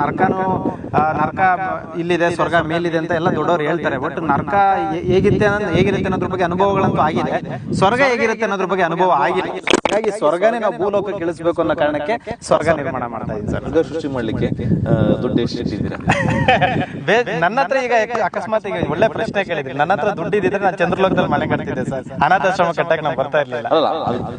ನರಕನು ನರ್ಕ ನರಕ ಇಲ್ಲಿದೆ ಸ್ವರ್ಗ ಮೇಲಿದೆ ಅಂತ ಎಲ್ಲ ದೊಡ್ಡವರು ಹೇಳ್ತಾರೆ. ಬಟ್ ನರಕ ಹೇಗಿರುತ್ತೆ ಹೇಗಿರುತ್ತೆ ಅನ್ನೋದ್ರ ಬಗ್ಗೆ ಅನುಭವಗಳಂತೂ ಆಗಿದೆ. ಸ್ವರ್ಗ ಹೇಗಿರುತ್ತೆ ಅನ್ನೋದ್ರ ಬಗ್ಗೆ ಅನುಭವ ಆಗಿದೆ. ಹಾಗಾಗಿ ಸ್ವರ್ಗನೇ ನಾವು ಭೂಲೋಕಕ್ಕೆ ಇಳಿಸಬೇಕು ಅನ್ನೋ ಕಾರಣಕ್ಕೆ ಸ್ವರ್ಗ ನಿರ್ಮಾಣ ಮಾಡ್ತಾ ಇದ್ದೀವಿ ಸರ್. ಸೃಷ್ಟಿ ಮಾಡ್ಲಿಕ್ಕೆ ದುಡ್ಡು ಎಷ್ಟು ಇಟ್ಟಿದ್ದೀರಾ? ಬೇ- ನನ್ನ ಹತ್ರ ಈಗ ಯಾಕೆ ಅಕಸ್ಮಾತ್ ಈಗ ಒಳ್ಳೆ ಪ್ರಶ್ನೆ ಕೇಳಿದ್ರಿ ನನ್ನ ಹತ್ರ ದುಡ್ಡಿದ್ರೆ ನಾನು ಚಂದ್ರಲೋಕದಲ್ಲಿ ಮನೆ ಕಟ್ತಿದ್ದೆ ಸರ್. ಅನಾಥಾಶ್ರಮ ಕಟ್ಟಕ್ಕೆ ನಾವು ಬರ್ತಾ ಇರ್ಲಿಲ್ಲ.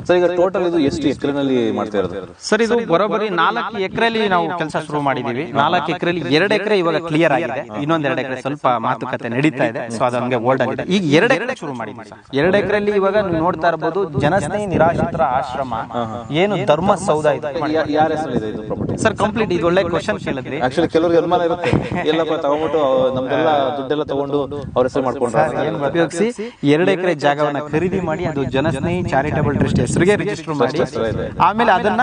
ಸರ್ ಈಗ ಟೋಟಲ್ ಇದು ಎಷ್ಟು ಎಕರೆನಲ್ಲಿ ಮಾಡ್ತಾ ಇರೋದು? ಸರ್ ಇದು ಬರೋಬರಿ ನಾಲ್ಕು ಎಕರೆಲಿ ನಾವು ಕೆಲಸ ಶುರು ಮಾಡಿದೀವಿ. ನಾಲ್ಕು ಎಕರೆಲಿ ಎರಡು ಎಕರೆ ಇವಾಗ ಕ್ಲಿಯರ್ ಆಗಿದೆ. ಇನ್ನೊಂದ್ ಎರಡು ಎಕರೆ ಸ್ವಲ್ಪ ಮಾತುಕತೆ ನಡೀತಾ ಇದೆ. ಸೊ ಅದು ಹಂಗೆ ಓಲ್ಡ್ ಆಗಿದೆ ಈಗ ಎರಡು ಎಕರೆ ಶುರು ಮಾಡಿದ್ವಿ ಸರ್. ಎರಡು ಎಕರೆಲಿ ಇವಾಗ ನೀವು ನೋಡ್ತಾ ಇರಬಹುದು ಜನಸ್ನೇಹಿ ನಿರಾಶ್ರಿತರ ಆಶ್ರಮ ಏನು ಧರ್ಮ ಸೌಧ ಇದೆ ಯಾರ ಹೆಸರು ಇದೆ ಇದು ಸರ್ ಕಂಪ್ಲೀಟ್ ಇದು ಒಳ್ಳೆ ಕ್ವಶನ್ ಕೇಳಿದ್ರಿ. ಆಕ್ಚುಲಿ ಕೆಲವರಿಗೆ ಅನುಮಾನ ಇರುತ್ತೆ. ಎಲ್ಲಪ್ಪ ತಗೊಂಡ್ಬಿಟ್ಟು ನಮ್ದೆಲ್ಲ ದುಡ್ಡೆಲ್ಲ ತಗೊಂಡು ಅವ್ರ ಹೆಸರು ಮಾಡ್ಕೊಂಡ್ರೆ. ಉಪಯೋಗಿಸಿ? ಎರಡು ಎಕರೆ ಜಾಗವನ್ನ ಖರೀದಿ ಮಾಡಿ ಅದು ಜನಸ್ನೇಹಿ ಚಾರಿಟಬಲ್ ಟ್ರಸ್ಟ್ ಹೆಸರಿಗೆ ರಿಜಿಸ್ಟರ್ ಮಾಡಿ. ಆಮೇಲೆ ಅದನ್ನ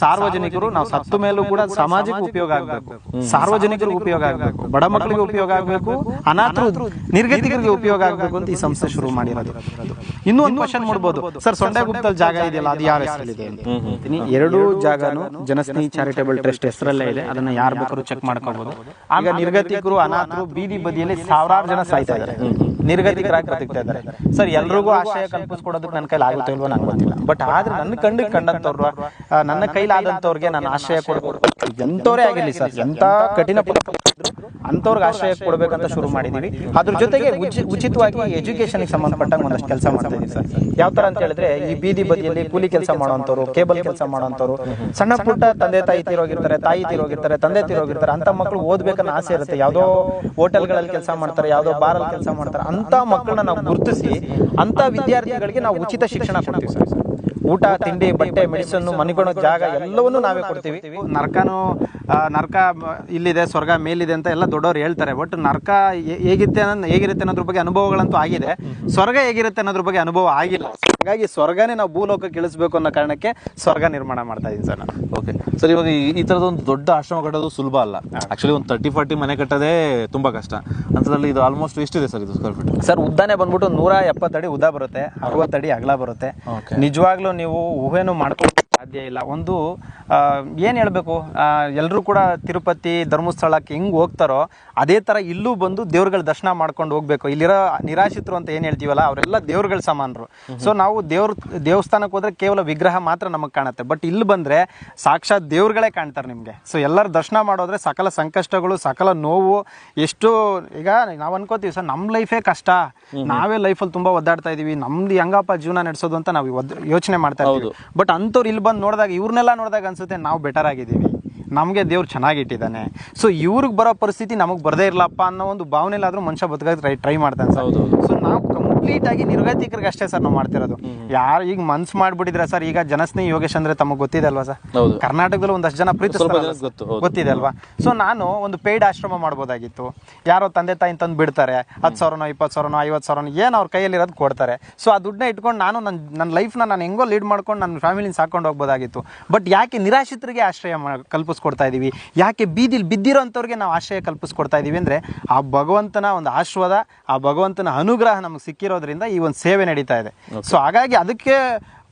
ಸಾರ್ವಜನಿಕರು ನಾವು ಸತ್ತು ಮೇಲೂ ಕೂಡ ಸಮಾಜಕ್ಕೆ ಉಪಯೋಗ ಆಗಬೇಕು. ಸಾರ್ವಜನಿಕರಿಗೆ ಉಪಯೋಗ ಆಗಬೇಕು. ಬಡ ಮಕ್ಕಳಿಗೆ ಉಪಯೋಗ ಆಗಬೇಕು. ಅನಾಥರು ನಿರ್ಗತಿಕರಿಗೆ ಉಪಯೋಗ ಆಗಬೇಕು ಅಂತ ಈ ಸಂಸ್ಥೆ ಶುರು ಮಾಡಿರೋದು. ಇನ್ನೂ ಒಂದು ಕ್ವಶನ್ ಮಾಡ್ಬೋದು ಸರ್ ಸೊಂಡೆಗುಪ್ತಲ್ ಜಾಗ ಇದೆಯಲ್ಲ ಅದು ಯಾರ ಹೆಸರಲ್ಲಿದೆ. ಎರಡು ಜಾಗನು ಜನಸ್ನೇಹಿ ಚಾರಿಟಬಲ್ ಟ್ರಸ್ಟ್ ಹೆಸರಲ್ಲೇ ಇದೆ. ಅದನ್ನ ಯಾರು ಬೇಕಾದ್ರೂ ಚೆಕ್ ಮಾಡ್ಕೋಬಹುದು ಆಗ ನಿರ್ಗತಿಕರು ಅನಾಥರು ಬೀದಿ ಬದಿಯಲ್ಲಿ ಸಾವಿರಾರು ಜನ ಸಾಯ್ತಾ ಇದ್ದಾರೆ. ನಿರ್ಗತಿಕರಾಗಿ ಬದುಕ್ತಾ ಇದ್ದಾರೆ. ಸರ್ ಎಲ್ರಿಗೂ ಆಶ್ರಯ ಕಲ್ಪಿಸ್ಕೊಡೋದಕ್ಕೆ ನನ್ನ ಕೈಲಿ ಆಗುತ್ತೆ ಇಲ್ವೋ ನಂಗೆ ಗೊತ್ತಿಲ್ಲ ಬಟ್ ಆದ್ರೆ ನನ್ನ ಕಂಡು ಕಂಡಂತವ್ರು ನನ್ನ ಕೈಲಾದಂತವ್ರಿಗೆ ನಾನು ಆಶ್ರಯ ಕೊಡ್ಬೋದು. ಎಂತವರೇ ಆಗಿರ್ಲಿ ಸರ್ ಎಂತ ಕಠಿಣ ಅಂಥವ್ರಿಗೆ ಆಶ್ರಯ ಕೊಡಬೇಕಂತ ಶುರು ಮಾಡಿದೀವಿ. ಅದ್ರ ಜೊತೆಗೆ ಉಚಿ- ಉಚಿತವಾಗಿ ಎಜುಕೇಶನ್ ಸಂಬಂಧಪಟ್ಟಂಗೆ ಒಂದಷ್ಟು ಕೆಲಸ ಮಾಡ್ತಾ ಇದೀವಿ ಸರ್. ಯಾವ ತರ ಅಂತ ಹೇಳಿದ್ರೆ ಈ ಬೀದಿ ಬದಿಯಲ್ಲಿ ಕೂಲಿ ಕೆಲಸ ಮಾಡುವಂತವ್ರು ಕೇಬಲ್ ಕೆಲಸ ಮಾಡುವಂತವ್ರು ಸಣ್ಣ ಪುಟ್ಟ ತಂದೆ ತಾಯಿ ತೀರೋಗಿರ್ತಾರೆ ತಾಯಿ ತೀರೋಗಿರ್ತಾರೆ, ತಂದೆ ತೀರೋಗಿರ್ತಾರೆ ಅಂತ ಮಕ್ಕಳು ಓದ್ಬೇಕನ್ನ ಆಸೆ ಇರುತ್ತೆ. ಯಾವ್ದೋ ಹೋಟೆಲ್ಗಳಲ್ಲಿ ಕೆಲಸ ಮಾಡ್ತಾರೆ, ಯಾವ್ದೋ ಬಾರಲ್ಲಿ ಕೆಲಸ ಮಾಡ್ತಾರೆ ಅಂತ ಮಕ್ಕಳನ್ನ ನಾವು ಗುರುತಿಸಿ ಅಂತ ವಿದ್ಯಾರ್ಥಿಗಳಿಗೆ ನಾವು ಉಚಿತ ಶಿಕ್ಷಣ ಕೊಡ್ತೀವಿ ಸರ್. ಊಟ ತಿಂಡಿ ಬಟ್ಟೆ ಮೆಡಿಸನ್ ಮನಿಗೊಳ್ಳೋ ಜಾಗ ಎಲ್ಲವನ್ನೂ ನಾವೇ ಕೊಡ್ತೀವಿ. ನರಕನು ನರ್ಕ ಇಲ್ಲಿದೆ ಸ್ವರ್ಗ ಮೇಲಿದೆ ಅಂತ ಎಲ್ಲ ದೊಡ್ಡವರು ಹೇಳ್ತಾರೆ. ಬಟ್ ನರಕ ಹೇಗಿತ್ತೆ ಹೇಗಿರುತ್ತೆ ಅನ್ನೋ ಹೇಗಿರುತ್ತೆ ಅನ್ನೋದ್ರ ಬಗ್ಗೆ ಅನುಭವಗಳಂತೂ ಆಗಿದೆ. ಸ್ವರ್ಗ ಹೇಗಿರುತ್ತೆ ಅನ್ನೋದ್ರ ಬಗ್ಗೆ ಅನುಭವ ಆಗಿಲ್ಲ. ಹಾಗಾಗಿ ಸ್ವರ್ಗನೇ ನಾವು ಭೂಲೋಕಕ್ಕೆ ಇಳಿಸ್ಬೇಕು ಅನ್ನೋ ಕಾರಣಕ್ಕೆ ಸ್ವರ್ಗ ನಿರ್ಮಾಣ ಮಾಡ್ತಾ ಇದ್ದೀನಿ ಸರ್ ನಾನು. ಓಕೆ. ಸರ್ ಇವಾಗ ಈ- ಈ ತರದ ಒಂದು ದೊಡ್ಡ ಆಶ್ರಮ ಕಟ್ಟೋದು ಸುಲಭ ಅಲ್ಲ. ಆಕ್ಚುಲಿ ಒಂದು ತರ್ಟಿ ಫಾರ್ಟಿ ಮನೆ ಕಟ್ಟೋದೇ ತುಂಬಾ ಕಷ್ಟ. ಅಂತದ್ರಲ್ಲಿ ಇದು ಆಲ್ಮೋಸ್ಟ್ ಎಷ್ಟಿದೆ ಸರ್ ಇದು ಸ್ಕ್ವೇರ್ ಫೀಟ್ ಸರ್ ಉದ್ದಾನೆ ಬಂದ್ಬಿಟ್ಟು ನೂರ ಎಪ್ಪತ್ತಡಿ ಉದ್ದ ಬರುತ್ತೆ ಅರವತ್ತಡಿ ಅಗಲ ಬರುತ್ತೆ. ನಿಜವಾಗ್ಲೂ ನೀವು ಊಹೆನೂ ಮಾಡ್ಕೊಳ್ಳೋಕೆ ಸಾಧ್ಯ ಇಲ್ಲ. ಒಂದು ಏನು ಹೇಳಬೇಕು? ಎಲ್ಲರೂ ಕೂಡ ತಿರುಪತಿ ಧರ್ಮಸ್ಥಳಕ್ಕೆ ಹೆಂಗೆ ಹೋಗ್ತಾರೋ ಅದೇ ಥರ ಇಲ್ಲೂ ಬಂದು ದೇವ್ರಗಳ ದರ್ಶನ ಮಾಡ್ಕೊಂಡು ಹೋಗ್ಬೇಕು. ಇಲ್ಲಿರೋ ನಿರಾಶಿತರು ಅಂತ ಏನು ಹೇಳ್ತೀವಲ್ಲ ಅವರೆಲ್ಲ ದೇವ್ರುಗಳ ಸಮಾನರು. ಸೊ ನಾವು ದೇವ್ರ ದೇವಸ್ಥಾನಕ್ಕೆ ಹೋದರೆ ಕೇವಲ ವಿಗ್ರಹ ಮಾತ್ರ ನಮಗೆ ಕಾಣುತ್ತೆ. ಬಟ್ ಇಲ್ಲಿ ಬಂದರೆ ಸಾಕ್ಷಾತ್ ದೇವ್ರುಗಳೇ ಕಾಣ್ತಾರೆ ನಿಮಗೆ. ಸೊ ಎಲ್ಲರ ದರ್ಶನ ಮಾಡೋದ್ರೆ ಸಕಲ ಸಂಕಷ್ಟಗಳು ಸಕಲ ನೋವು ಎಷ್ಟು ಈಗ ನಾವು ಅನ್ಕೋತೀವಿ ಸರ್ ನಮ್ಮ ಲೈಫೇ ಕಷ್ಟ. ನಾವೇ ಲೈಫಲ್ಲಿ ತುಂಬಾ ಒದ್ದಾಡ್ತಾ ಇದ್ದೀವಿ ನಮ್ದು ಹೆಂಗಪ್ಪ ಜೀವನ ನಡೆಸೋದು ಅಂತ ನಾವು ಯೋಚನೆ ಮಾಡ್ತಾ ಇದ್ದೀವಿ ಬಟ್ ಅಂಥವ್ರು ಇಲ್ಲಿ ಬಂದು ನೋಡಿದಾಗ ಇವ್ರನ್ನೆಲ್ಲ ನೋಡಿದಾಗ ಅನ್ಸುತ್ತೆ ನಾವು ಬೆಟರ್ ಆಗಿದ್ದೀವಿ. ನಮಗೆ ದೇವ್ರು ಚೆನ್ನಾಗಿಟ್ಟಿದ್ದಾನೆ. ಸೊ ಇವ್ರಿಗೆ ಬರೋ ಪರಿಸ್ಥಿತಿ ನಮಗೆ ಬರದೇ ಇರಲಪ್ಪ ಅನ್ನೋ ಒಂದು ಭಾವನೆಲ್ಲಾದರೂ ಮನುಷ್ಯ ಬದುಕೋಕೆ ಟ್ರೈ ಟ್ರೈ ಮಾಡ್ತಾನೆ ಸರ್. ಸೊ ನಾವು ಕಂಪ್ಲೀಟ್ ಆಗಿ ನಿರ್ಗತಿಕರಿಗೆ ಅಷ್ಟೇ ಸರ್ ನಾವು ಮಾಡ್ತಿರೋದು. ಯಾರು ಈಗ ಮನ್ಸ್ ಮಾಡ್ಬಿಟ್ಟಿದ್ರೆ ಸರ್ ಈಗ ಜನಸ್ನೇಹಿ ಯೋಗೇಶ್ ಅಂದ್ರೆ ತಮಗೆ ಗೊತ್ತಿದೆ ಅಲ್ವಾ ಸರ್? ಕರ್ನಾಟಕದಲ್ಲಿ ಒಂದಷ್ಟು ಜನ ಪ್ರೀತಿ. ಗೊತ್ತಿದೆ ಅಲ್ವಾ? ಸೊ ನಾನು ಒಂದು ಪೇಯ್ಡ್ ಆಶ್ರಮ ಮಾಡ್ಬೋದಾಗಿತ್ತು. ಯಾರೋ ತಂದೆ ತಾಯಿ ತಂದು ಬಿಡ್ತಾರೆ ಹತ್ತು ಸಾವಿರನೋ ಇಪ್ಪತ್ತು ಸಾವಿರನೋ ಐವತ್ತು ಸಾವಿರನೋ ಏನು ಅವ್ರ ಕೈಯಲ್ಲಿರೋದು ಕೊಡ್ತಾರೆ. ಸೊ ಆ ದುಡ್ಡನ್ನ ಇಟ್ಕೊಂಡು ನಾನು ನನ್ನ ನನ್ನ ಲೈಫ್ನ ನಾನು ಹೆಂಗೋ ಲೀಡ್ ಮಾಡ್ಕೊಂಡು ನನ್ನ ಫ್ಯಾಮಿಲಿನ ಸಾಕೊಂಡು ಹೋಗ್ಬೋದಾಗಿತ್ತು. ಬಟ್ ಯಾಕೆ ನಿರಾಶ್ರಿತರಿಗೆ ಆಶ್ರಯ ಕಲ್ಪಿಸ್ಕೊಡ್ತಾ ಇದೀವಿ? ಯಾಕೆ ಬೀದಿಲಿ ಬಿದ್ದಿರೋಂಥವ್ರಿಗೆ ನಾವು ಆಶ್ರಯ ಕಲ್ಪಿಸ್ಕೊಡ್ತಾ ಇದೀವಿ ಅಂದರೆ ಆ ಭಗವಂತನ ಒಂದು ಆಶ್ವಾದ ಆ ಭಗವಂತನ ಅನುಗ್ರಹ ನಮಗೆ ಸಿಕ್ಕಿರೋದ್ರಿಂದ ಈ ಒಂದು ಸೇವೆ ನಡೀತಾ ಇದೆ. ಸೊ ಹಾಗಾಗಿ ಅದಕ್ಕೆ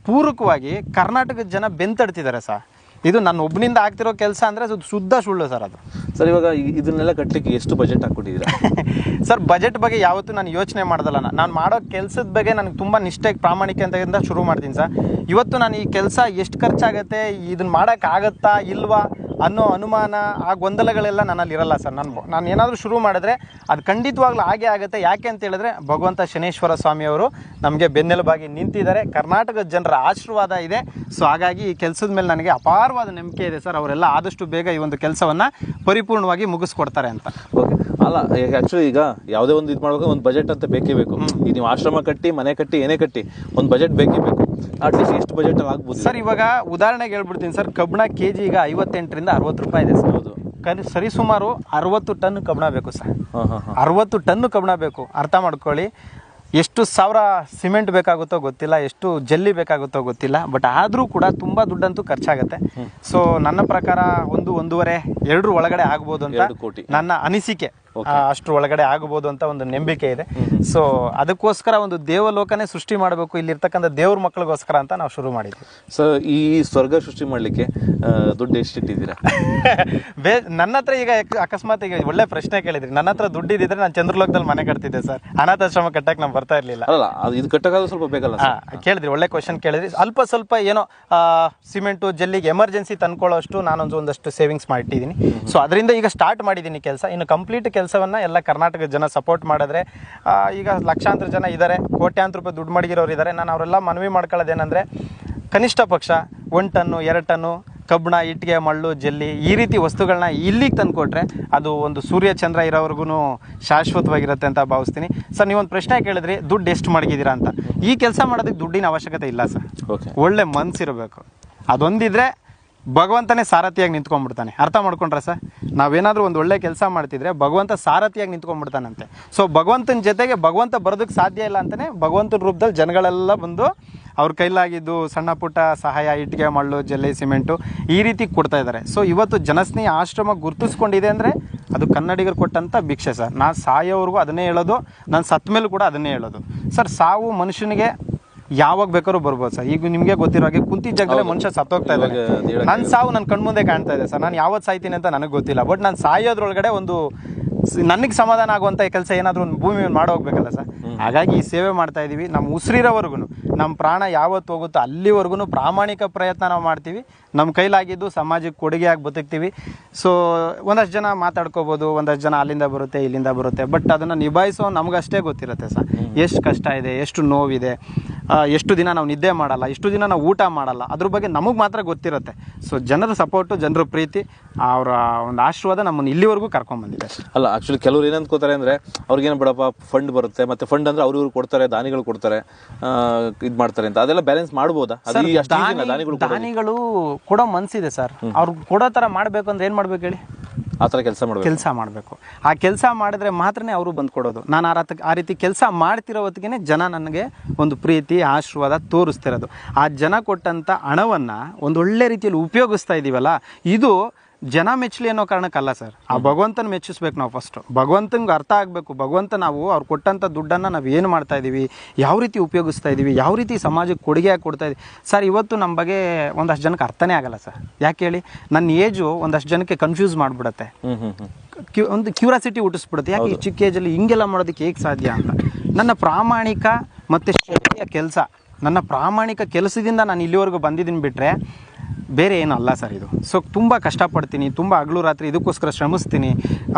ಪೂರಕವಾಗಿ ಕರ್ನಾಟಕದ ಜನ ಬೆಂತಡ್ತಿದ್ದಾರೆ ಸರ್. ಇದು ನನ್ನ ಒಬ್ಬನಿಂದ ಆಗ್ತಿರೋ ಕೆಲಸ ಅಂದರೆ ಅದು ಶುದ್ಧ ಸುಳ್ಳು ಸರ್ ಅದು. ಸರ್ ಇವಾಗ ಇದನ್ನೆಲ್ಲ ಕಟ್ಟಲಿಕ್ಕೆ ಎಷ್ಟು ಬಜೆಟ್ ಹಾಕ್ಕೊಟ್ಟಿದ್ದೀರಾ? ಸರ್ ಬಜೆಟ್ ಬಗ್ಗೆ ಯಾವತ್ತೂ ನಾನು ಯೋಚನೆ ಮಾಡ್ದಲ್ಲ ನಾನು. ಮಾಡೋ ಕೆಲಸದ ಬಗ್ಗೆ ನನಗೆ ತುಂಬ ನಿಷ್ಠೆ ಪ್ರಾಮಾಣಿಕತೆಯಿಂದ ಶುರು ಮಾಡ್ತೀನಿ ಸರ್. ಇವತ್ತು ನಾನು ಈ ಕೆಲಸ ಎಷ್ಟು ಖರ್ಚಾಗತ್ತೆ ಇದನ್ನ ಮಾಡೋಕ್ಕಾಗತ್ತಾ ಇಲ್ವಾ ಅನ್ನೋ ಅನುಮಾನ ಆ ಗೊಂದಲಗಳೆಲ್ಲ ನನ್ನಲ್ಲಿ ಇರಲ್ಲ ಸರ್. ನಾನು ನಾನು ಏನಾದರೂ ಶುರು ಮಾಡಿದ್ರೆ ಅದು ಖಂಡಿತವಾಗ್ಲೂ ಹಾಗೆ ಆಗುತ್ತೆ. ಯಾಕೆ ಅಂತ ಹೇಳಿದ್ರೆ ಭಗವಂತ ಶನೇಶ್ವರ ಸ್ವಾಮಿಯವರು ನಮಗೆ ಬೆನ್ನೆಲುಬಾಗಿ ನಿಂತಿದ್ದಾರೆ. ಕರ್ನಾಟಕದ ಜನರ ಆಶೀರ್ವಾದ ಇದೆ. ಸೊ ಹಾಗಾಗಿ ಈ ಕೆಲಸದ ಮೇಲೆ ನನಗೆ ಅಪಾರವಾದ ನಂಬಿಕೆ ಇದೆ ಸರ್ ಅವರೆಲ್ಲ ಆದಷ್ಟು ಬೇಗ ಈ ಒಂದು ಕೆಲಸವನ್ನು ಪರಿಪೂರ್ಣವಾಗಿ ಮುಗಿಸ್ಕೊಡ್ತಾರೆ ಅಂತ. ಓಕೆ ಅಲ್ಲ ಆ್ಯಕ್ಚುಲಿ ಈಗ ಯಾವುದೇ ಒಂದು ಇದು ಮಾಡುವಾಗ ಒಂದು ಬಜೆಟ್ ಅಂತ ಬೇಕೇ ಬೇಕು. ಈಗ ನೀವು ಆಶ್ರಮ ಕಟ್ಟಿ ಮನೆ ಕಟ್ಟಿ ಏನೇ ಕಟ್ಟಿ ಒಂದು ಬಜೆಟ್ ಬೇಕೇ ಬೇಕು. ಅಟ್ಲೀಸ್ಟ್ ಎಷ್ಟು ಬಜೆಟ್ ಅಲ್ಲಿ ಆಗ್ಬೋದು. ಸರ್ ಇವಾಗ ಉದಾಹರಣೆಗೆ ಹೇಳ್ಬಿಡ್ತೀನಿ ಸರ್ ಕಬ್ಬಣ ಕೆ ಜಿ ಈಗ ಐವತ್ತೆಂಟರಿಂದ ಅರವತ್ತು ರೂಪಾಯಿ ಇದೆ ಸರ್. ಹೌದು. ಕನಿ ಸರಿಸುಮಾರು ಅರವತ್ತು ಟನ್ ಕಬ್ಬಣ ಬೇಕು ಸರ್. ಹಾಂ ಹಾಂ ಹಾಂ. ಅರವತ್ತು ಟನ್ ಕಬ್ಬಣ ಬೇಕು. ಅರ್ಥ ಮಾಡ್ಕೊಳ್ಳಿ. ಎಷ್ಟು ಸಾವಿರ ಸಿಮೆಂಟ್ ಬೇಕಾಗುತ್ತೋ ಗೊತ್ತಿಲ್ಲ ಎಷ್ಟು ಜಲ್ಲಿ ಬೇಕಾಗುತ್ತೋ ಗೊತ್ತಿಲ್ಲ ಬಟ್ ಆದರೂ ಕೂಡ ತುಂಬ ದುಡ್ಡಂತೂ ಖರ್ಚಾಗುತ್ತೆ. ಸೊ ನನ್ನ ಪ್ರಕಾರ ಒಂದು ಒಂದೂವರೆ ಎರಡರ ಒಳಗಡೆ ಆಗ್ಬೋದು ಅಂತ ಕೋಟಿ. ನನ್ನ ಅನಿಸಿಕೆ. ಅಷ್ಟ್ರ ಒಳಗಡೆ ಆಗಬಹುದು ಅಂತ ಒಂದು ನಂಬಿಕೆ ಇದೆ. ಸೊ ಅದಕ್ಕೋಸ್ಕರ ಒಂದು ದೇವಲೋಕನೇ ಸೃಷ್ಟಿ ಮಾಡಬೇಕು ಇಲ್ಲಿರ್ತಕ್ಕಂಥ ದೇವ್ರ ಮಕ್ಕಳಿಗೋಸ್ಕರ ಅಂತ ನಾವು ಶುರು ಮಾಡಿದ್ವಿ. ಸೊ ಈ ಸ್ವರ್ಗ ಸೃಷ್ಟಿ ಮಾಡಲಿಕ್ಕೆ ದುಡ್ಡು ಎಷ್ಟು ಇಟ್ಟಿದ್ದೀರಾ ಬೇ ನನ್ನ ಹತ್ರ ಈಗ ಅಕಸ್ಮಾತ್ ಈಗ ಒಳ್ಳೆ ಪ್ರಶ್ನೆ ಕೇಳಿದ್ರಿ. ನನ್ನ ಹತ್ರ ದುಡ್ಡು ಇದ್ದಿದ್ರೆ ನಾನು ಚಂದ್ರಲೋಕದಲ್ಲಿ ಮನೆ ಕಟ್ತಿದ್ದೆ ಸರ್. ಅನಾಥಾಶ್ರಮ ಕಟ್ಟಕ್ಕೆ ನಾವು ಬರ್ತಾ ಇರಲಿಲ್ಲ. ಅಲ್ಲ ಅದು ಇದು ಕಟ್ಟಕ್ಕಾದ್ರೂ ಸ್ವಲ್ಪ ಬೇಕಲ್ಲ ಕೇಳಿದ್ರಿ ಒಳ್ಳೆ ಕ್ವಶನ್ ಕೇಳಿದ್ರಿ. ಅಲ್ಪ ಸ್ವಲ್ಪ ಏನೋ ಸಿಮೆಂಟು ಜಲ್ಲಿಗೆ ಎಮರ್ಜೆನ್ಸಿ ತಂದ್ಕೊಳ್ಳೋಷ್ಟು ನಾನೊಂದು ಒಂದಷ್ಟು ಸೇವಿಂಗ್ಸ್ ಮಾಡಿಟ್ಟಿದ್ದೀನಿ ಸೊ ಅದರಿಂದ ಈಗ ಸ್ಟಾರ್ಟ್ ಮಾಡಿದ್ದೀನಿ ಕೆಲಸ. ಇನ್ನು ಕಂಪ್ಲೀಟ್ ಕೆಲಸವನ್ನ ಎಲ್ಲ ಕರ್ನಾಟಕದ ಜನ ಸಪೋರ್ಟ್ ಮಾಡಿದ್ರೆ ಈಗ ಲಕ್ಷಾಂತರ ಜನ ಇದ್ದಾರೆ ಕೋಟ್ಯಾಂತರ ರೂಪಾಯಿ ದುಡ್ಡು ಮಡಗಿರೋರು ಇದ್ದಾರೆ ನಾನು ಅವರೆಲ್ಲ ಮನವಿ ಮಾಡ್ಕೊಳ್ಳೋದೇನೆಂದರೆ ಕನಿಷ್ಠ ಪಕ್ಷ ಒಂದು ಟನ್ನು ಎರಡು ಟನ್ನು ಕಬ್ಬಣ ಇಟ್ಟಿಗೆ ಮಳ್ಳು ಜಲ್ಲಿ ಈ ರೀತಿ ವಸ್ತುಗಳನ್ನ ಇಲ್ಲಿಗೆ ತಂದುಕೊಟ್ರೆ ಅದು ಒಂದು ಸೂರ್ಯ ಚಂದ್ರ ಇರೋವರೆಗೂ ಶಾಶ್ವತವಾಗಿರುತ್ತೆ ಅಂತ ಭಾವಿಸ್ತೀನಿ. ಸರ್ ನೀವೊಂದು ಪ್ರಶ್ನೆ ಕೇಳಿದ್ರಿ ದುಡ್ಡು ಎಷ್ಟು ಮಡಗಿದ್ದೀರಾ ಅಂತ. ಈ ಕೆಲಸ ಮಾಡೋದಕ್ಕೆ ದುಡ್ಡಿನ ಅವಶ್ಯಕತೆ ಇಲ್ಲ ಸರ್. ಓಕೆ ಒಳ್ಳೆ ಮನಸ್ಸಿರಬೇಕು ಅದೊಂದಿದ್ರೆ ಭಗವಂತನೇ ಸಾರಥಿಯಾಗಿ ನಿಂತ್ಕೊಂಡ್ಬಿಡ್ತಾನೆ. ಅರ್ಥ ಮಾಡ್ಕೊಂಡ್ರೆ ಸರ್? ನಾವೇನಾದರೂ ಒಂದು ಒಳ್ಳೆ ಕೆಲಸ ಮಾಡ್ತಿದ್ರೆ ಭಗವಂತ ಸಾರಥಿಯಾಗಿ ನಿಂತ್ಕೊಂಡ್ಬಿಡ್ತಾನಂತೆ. ಸೊ ಭಗವಂತನ ಜೊತೆಗೆ ಭಗವಂತ ಬರೋದಕ್ಕೆ ಸಾಧ್ಯ ಇಲ್ಲ ಅಂತಲೇ ಭಗವಂತನ ರೂಪದಲ್ಲಿ ಜನಗಳೆಲ್ಲ ಬಂದು ಅವ್ರ ಕೈಲಾಗಿದ್ದು ಸಣ್ಣ ಪುಟ್ಟ ಸಹಾಯ, ಇಟ್ಟಿಗೆ, ಮಳ್ಳು, ಜಲ್ಲಿ, ಸಿಮೆಂಟು ಈ ರೀತಿ ಕೊಡ್ತಾ ಇದ್ದಾರೆ. ಸೊ ಇವತ್ತು ಜನಸ್ನೇಹಿ ಆಶ್ರಮ ಗುರುತಿಸ್ಕೊಂಡಿದೆ ಅಂದರೆ ಅದು ಕನ್ನಡಿಗರು ಕೊಟ್ಟಂಥ ಭಿಕ್ಷೆ ಸರ್. ನಾನು ಸಾಯೋವ್ರಿಗೂ ಅದನ್ನೇ ಹೇಳೋದು, ನಾನು ಸತ್ತ ಮೇಲೂ ಕೂಡ ಅದನ್ನೇ ಹೇಳೋದು. ಸರ್, ಸಾವು ಮನುಷ್ಯನಿಗೆ ಯಾವಾಗ ಬೇಕಾದ್ರೂ ಬರ್ಬೋದು ಸರ್. ಈಗ ನಿಮಗೆ ಗೊತ್ತಿರೋ ಹಾಗೆ ಕುಂತಿ ಜಾಗದಲ್ಲೇ ಮನುಷ್ಯ ಸತ್ತೋಗ್ತಾ ಇದ್ದಾನೆ. ಹೇಳಕ್ ನನ್ನ ಸಾವು ನನ್ನ ಕಣ್ಮುಂದೆ ಕಾಣ್ತಾ ಇದೆ ಸರ್. ನಾನು ಯಾವತ್ತು ಸಾಯ್ತೀನಿ ಅಂತ ನನಗೆ ಗೊತ್ತಿಲ್ಲ. ಬಟ್ ನಾನು ಸಾಯೋದ್ರೊಳಗಡೆ ಒಂದು ನನಗೆ ಸಮಾಧಾನ ಆಗುವಂಥ ಕೆಲಸ ಏನಾದರೂ ಒಂದು ಭೂಮಿ ಮಾಡೋಗ್ಬೇಕಲ್ಲ ಮಾಡಿ ಹೋಗ್ಬೇಕಲ್ಲ ಸರ್? ಹಾಗಾಗಿ ಈ ಸೇವೆ ಮಾಡ್ತಾ ಇದ್ದೀವಿ ನಮ್ಮ ಉಸಿರಿರೋವರೆಗೂ ನಮ್ಮ ಪ್ರಾಣ ಯಾವತ್ತು ಹೋಗುತ್ತೋ ಅಲ್ಲಿವರೆಗೂ ಪ್ರಾಮಾಣಿಕ ಪ್ರಯತ್ನ ನಾವು ಮಾಡ್ತೀವಿ. ನಮ್ಮ ಕೈಲಾಗಿದ್ದು ಸಮಾಜಕ್ಕೆ ಕೊಡುಗೆಯಾಗಿ ಬದುಕ್ತೀವಿ. ಸೊ ಒಂದಷ್ಟು ಜನ ಮಾತಾಡ್ಕೋಬೋದು ಒಂದಷ್ಟು ಜನ ಅಲ್ಲಿಂದ ಬರುತ್ತೆ ಇಲ್ಲಿಂದ ಬರುತ್ತೆ. ಬಟ್ ಅದನ್ನು ನಿಭಾಯಿಸೋ ನಮಗಷ್ಟೇ ಗೊತ್ತಿರುತ್ತೆ ಸರ್. ಎಷ್ಟು ಕಷ್ಟ ಇದೆ ಎಷ್ಟು ನೋವಿದೆ ಎಷ್ಟು ದಿನ ನಾವು ನಿದ್ದೆ ಮಾಡಲ್ಲ ಎಷ್ಟು ದಿನ ನಾವು ಊಟ ಮಾಡಲ್ಲ. ಅದ್ರ ಬಗ್ಗೆ ನಮಗೆ ಮಾತ್ರ ಗೊತ್ತಿರುತ್ತೆ. ಸೊ ಜನರ ಸಪೋರ್ಟು ಜನರ ಪ್ರೀತಿ ಅವರ ಒಂದು ಆಶೀರ್ವಾದ ನಮ್ಮನ್ನು ಇಲ್ಲಿವರೆಗೂ ಕರ್ಕೊಂಡ್ಬಂದಿದೆ ಅಲ್ಲ ಆಕ್ಚುಲಿ ಕೆಲವ್ರು ಏನಂತ ಅನ್ಕೋತಾರೆ ಅಂದ್ರೆ ಅವ್ರಿಗೇನು ಬಿಡಪ್ಪ ಫಂಡ್ ಬರುತ್ತೆ ಮತ್ತೆ ಫಂಡ್ ಅಂದ್ರೆ ಅವ್ರಿವ್ರು ಕೊಡ್ತಾರೆ ದಾನಿಗಳು ಕೊಡ್ತಾರೆ ಇದು ಮಾಡ್ತಾರೆ ಅಂತ. ಅದೆಲ್ಲ ಬ್ಯಾಲೆನ್ಸ್ ಮಾಡ್ಬೋದಾ? ದಾನಿಗಳು ದಾನಿಗಳು ಕೊಡೋ ಮನ್ಸಿದೆ ಸರ್. ಅವ್ರು ಕೊಡೋ ಥರ ಮಾಡಬೇಕು ಅಂದ್ರೆ ಏನು ಮಾಡ್ಬೇಕು ಹೇಳಿ? ಆ ಥರ ಕೆಲಸ ಮಾಡಬೇಕು. ಕೆಲಸ ಮಾಡಬೇಕು. ಆ ಕೆಲಸ ಮಾಡಿದ್ರೆ ಮಾತ್ರನೇ ಅವರು ಬಂದು ಕೊಡೋದು. ನಾನು ಆ ರಥ ಆ ರೀತಿ ಕೆಲಸ ಮಾಡ್ತಿರೋ ಹೊತ್ತಿಗೆ ಜನ ನನಗೆ ಒಂದು ಪ್ರೀತಿ ಆಶೀರ್ವಾದ ತೋರಿಸ್ತಿರೋದು. ಆ ಜನ ಕೊಟ್ಟಂಥ ಹಣವನ್ನು ಒಂದು ಒಳ್ಳೆ ರೀತಿಯಲ್ಲಿ ಉಪಯೋಗಿಸ್ತಾ ಇದ್ದೀವಲ್ಲ ಇದು ಜನ ಮೆಚ್ಚಲಿ ಅನ್ನೋ ಕಾರಣಕ್ಕಲ್ಲ ಸರ್. ಆ ಭಗವಂತನ ಮೆಚ್ಚಿಸ್ಬೇಕು ನಾವು ಫಸ್ಟ್ ಭಗವಂತನಿಗೆ ಅರ್ಥ ಆಗಬೇಕು. ಭಗವಂತ ನಾವು ಅವ್ರು ಕೊಟ್ಟಂಥ ದುಡ್ಡನ್ನು ನಾವು ಏನು ಮಾಡ್ತಾ ಇದ್ದೀವಿ ಯಾವ ರೀತಿ ಉಪಯೋಗಿಸ್ತಾ ಇದ್ದೀವಿ ಯಾವ ರೀತಿ ಸಮಾಜಕ್ಕೆ ಕೊಡುಗೆ ಕೊಡ್ತಾ ಇದ್ದೀವಿ ಸರ್ ಇವತ್ತು ನಮ್ಮ ಬಗ್ಗೆ ಒಂದಷ್ಟು ಜನಕ್ಕೆ ಅರ್ಥನೇ ಆಗಲ್ಲ ಸರ್. ಯಾಕೆ ಹೇಳಿ? ನನ್ನ ಏಜು ಒಂದಷ್ಟು ಜನಕ್ಕೆ ಕನ್ಫ್ಯೂಸ್ ಮಾಡಿಬಿಡುತ್ತೆ. ಕ್ಯೂ ಒಂದು ಕ್ಯೂರಾಸಿಟಿ ಹುಟ್ಟಿಸ್ಬಿಡುತ್ತೆ. ಯಾಕೆ ಈ ಚಿಕ್ಕ ಏಜಲ್ಲಿ ಹಿಂಗೆಲ್ಲ ಮಾಡೋದಕ್ಕೆ ಹೇಗೆ ಸಾಧ್ಯ ಅಂತ? ನನ್ನ ಪ್ರಾಮಾಣಿಕ ಮತ್ತು ಶ್ರದ್ಧೆಯ ಕೆಲಸ. ನನ್ನ ಪ್ರಾಮಾಣಿಕ ಕೆಲಸದಿಂದ ನಾನು ಇಲ್ಲಿವರೆಗೂ ಬಂದಿದ್ದೀನಿ ಬಿಟ್ಟರೆ ಬೇರೆ ಏನೂ ಅಲ್ಲ ಸರ್ ಇದು. ಸೊ ತುಂಬ ಕಷ್ಟಪಡ್ತೀನಿ ತುಂಬ ಹಗಲು ರಾತ್ರಿ ಇದಕ್ಕೋಸ್ಕರ ಶ್ರಮಿಸ್ತೀನಿ.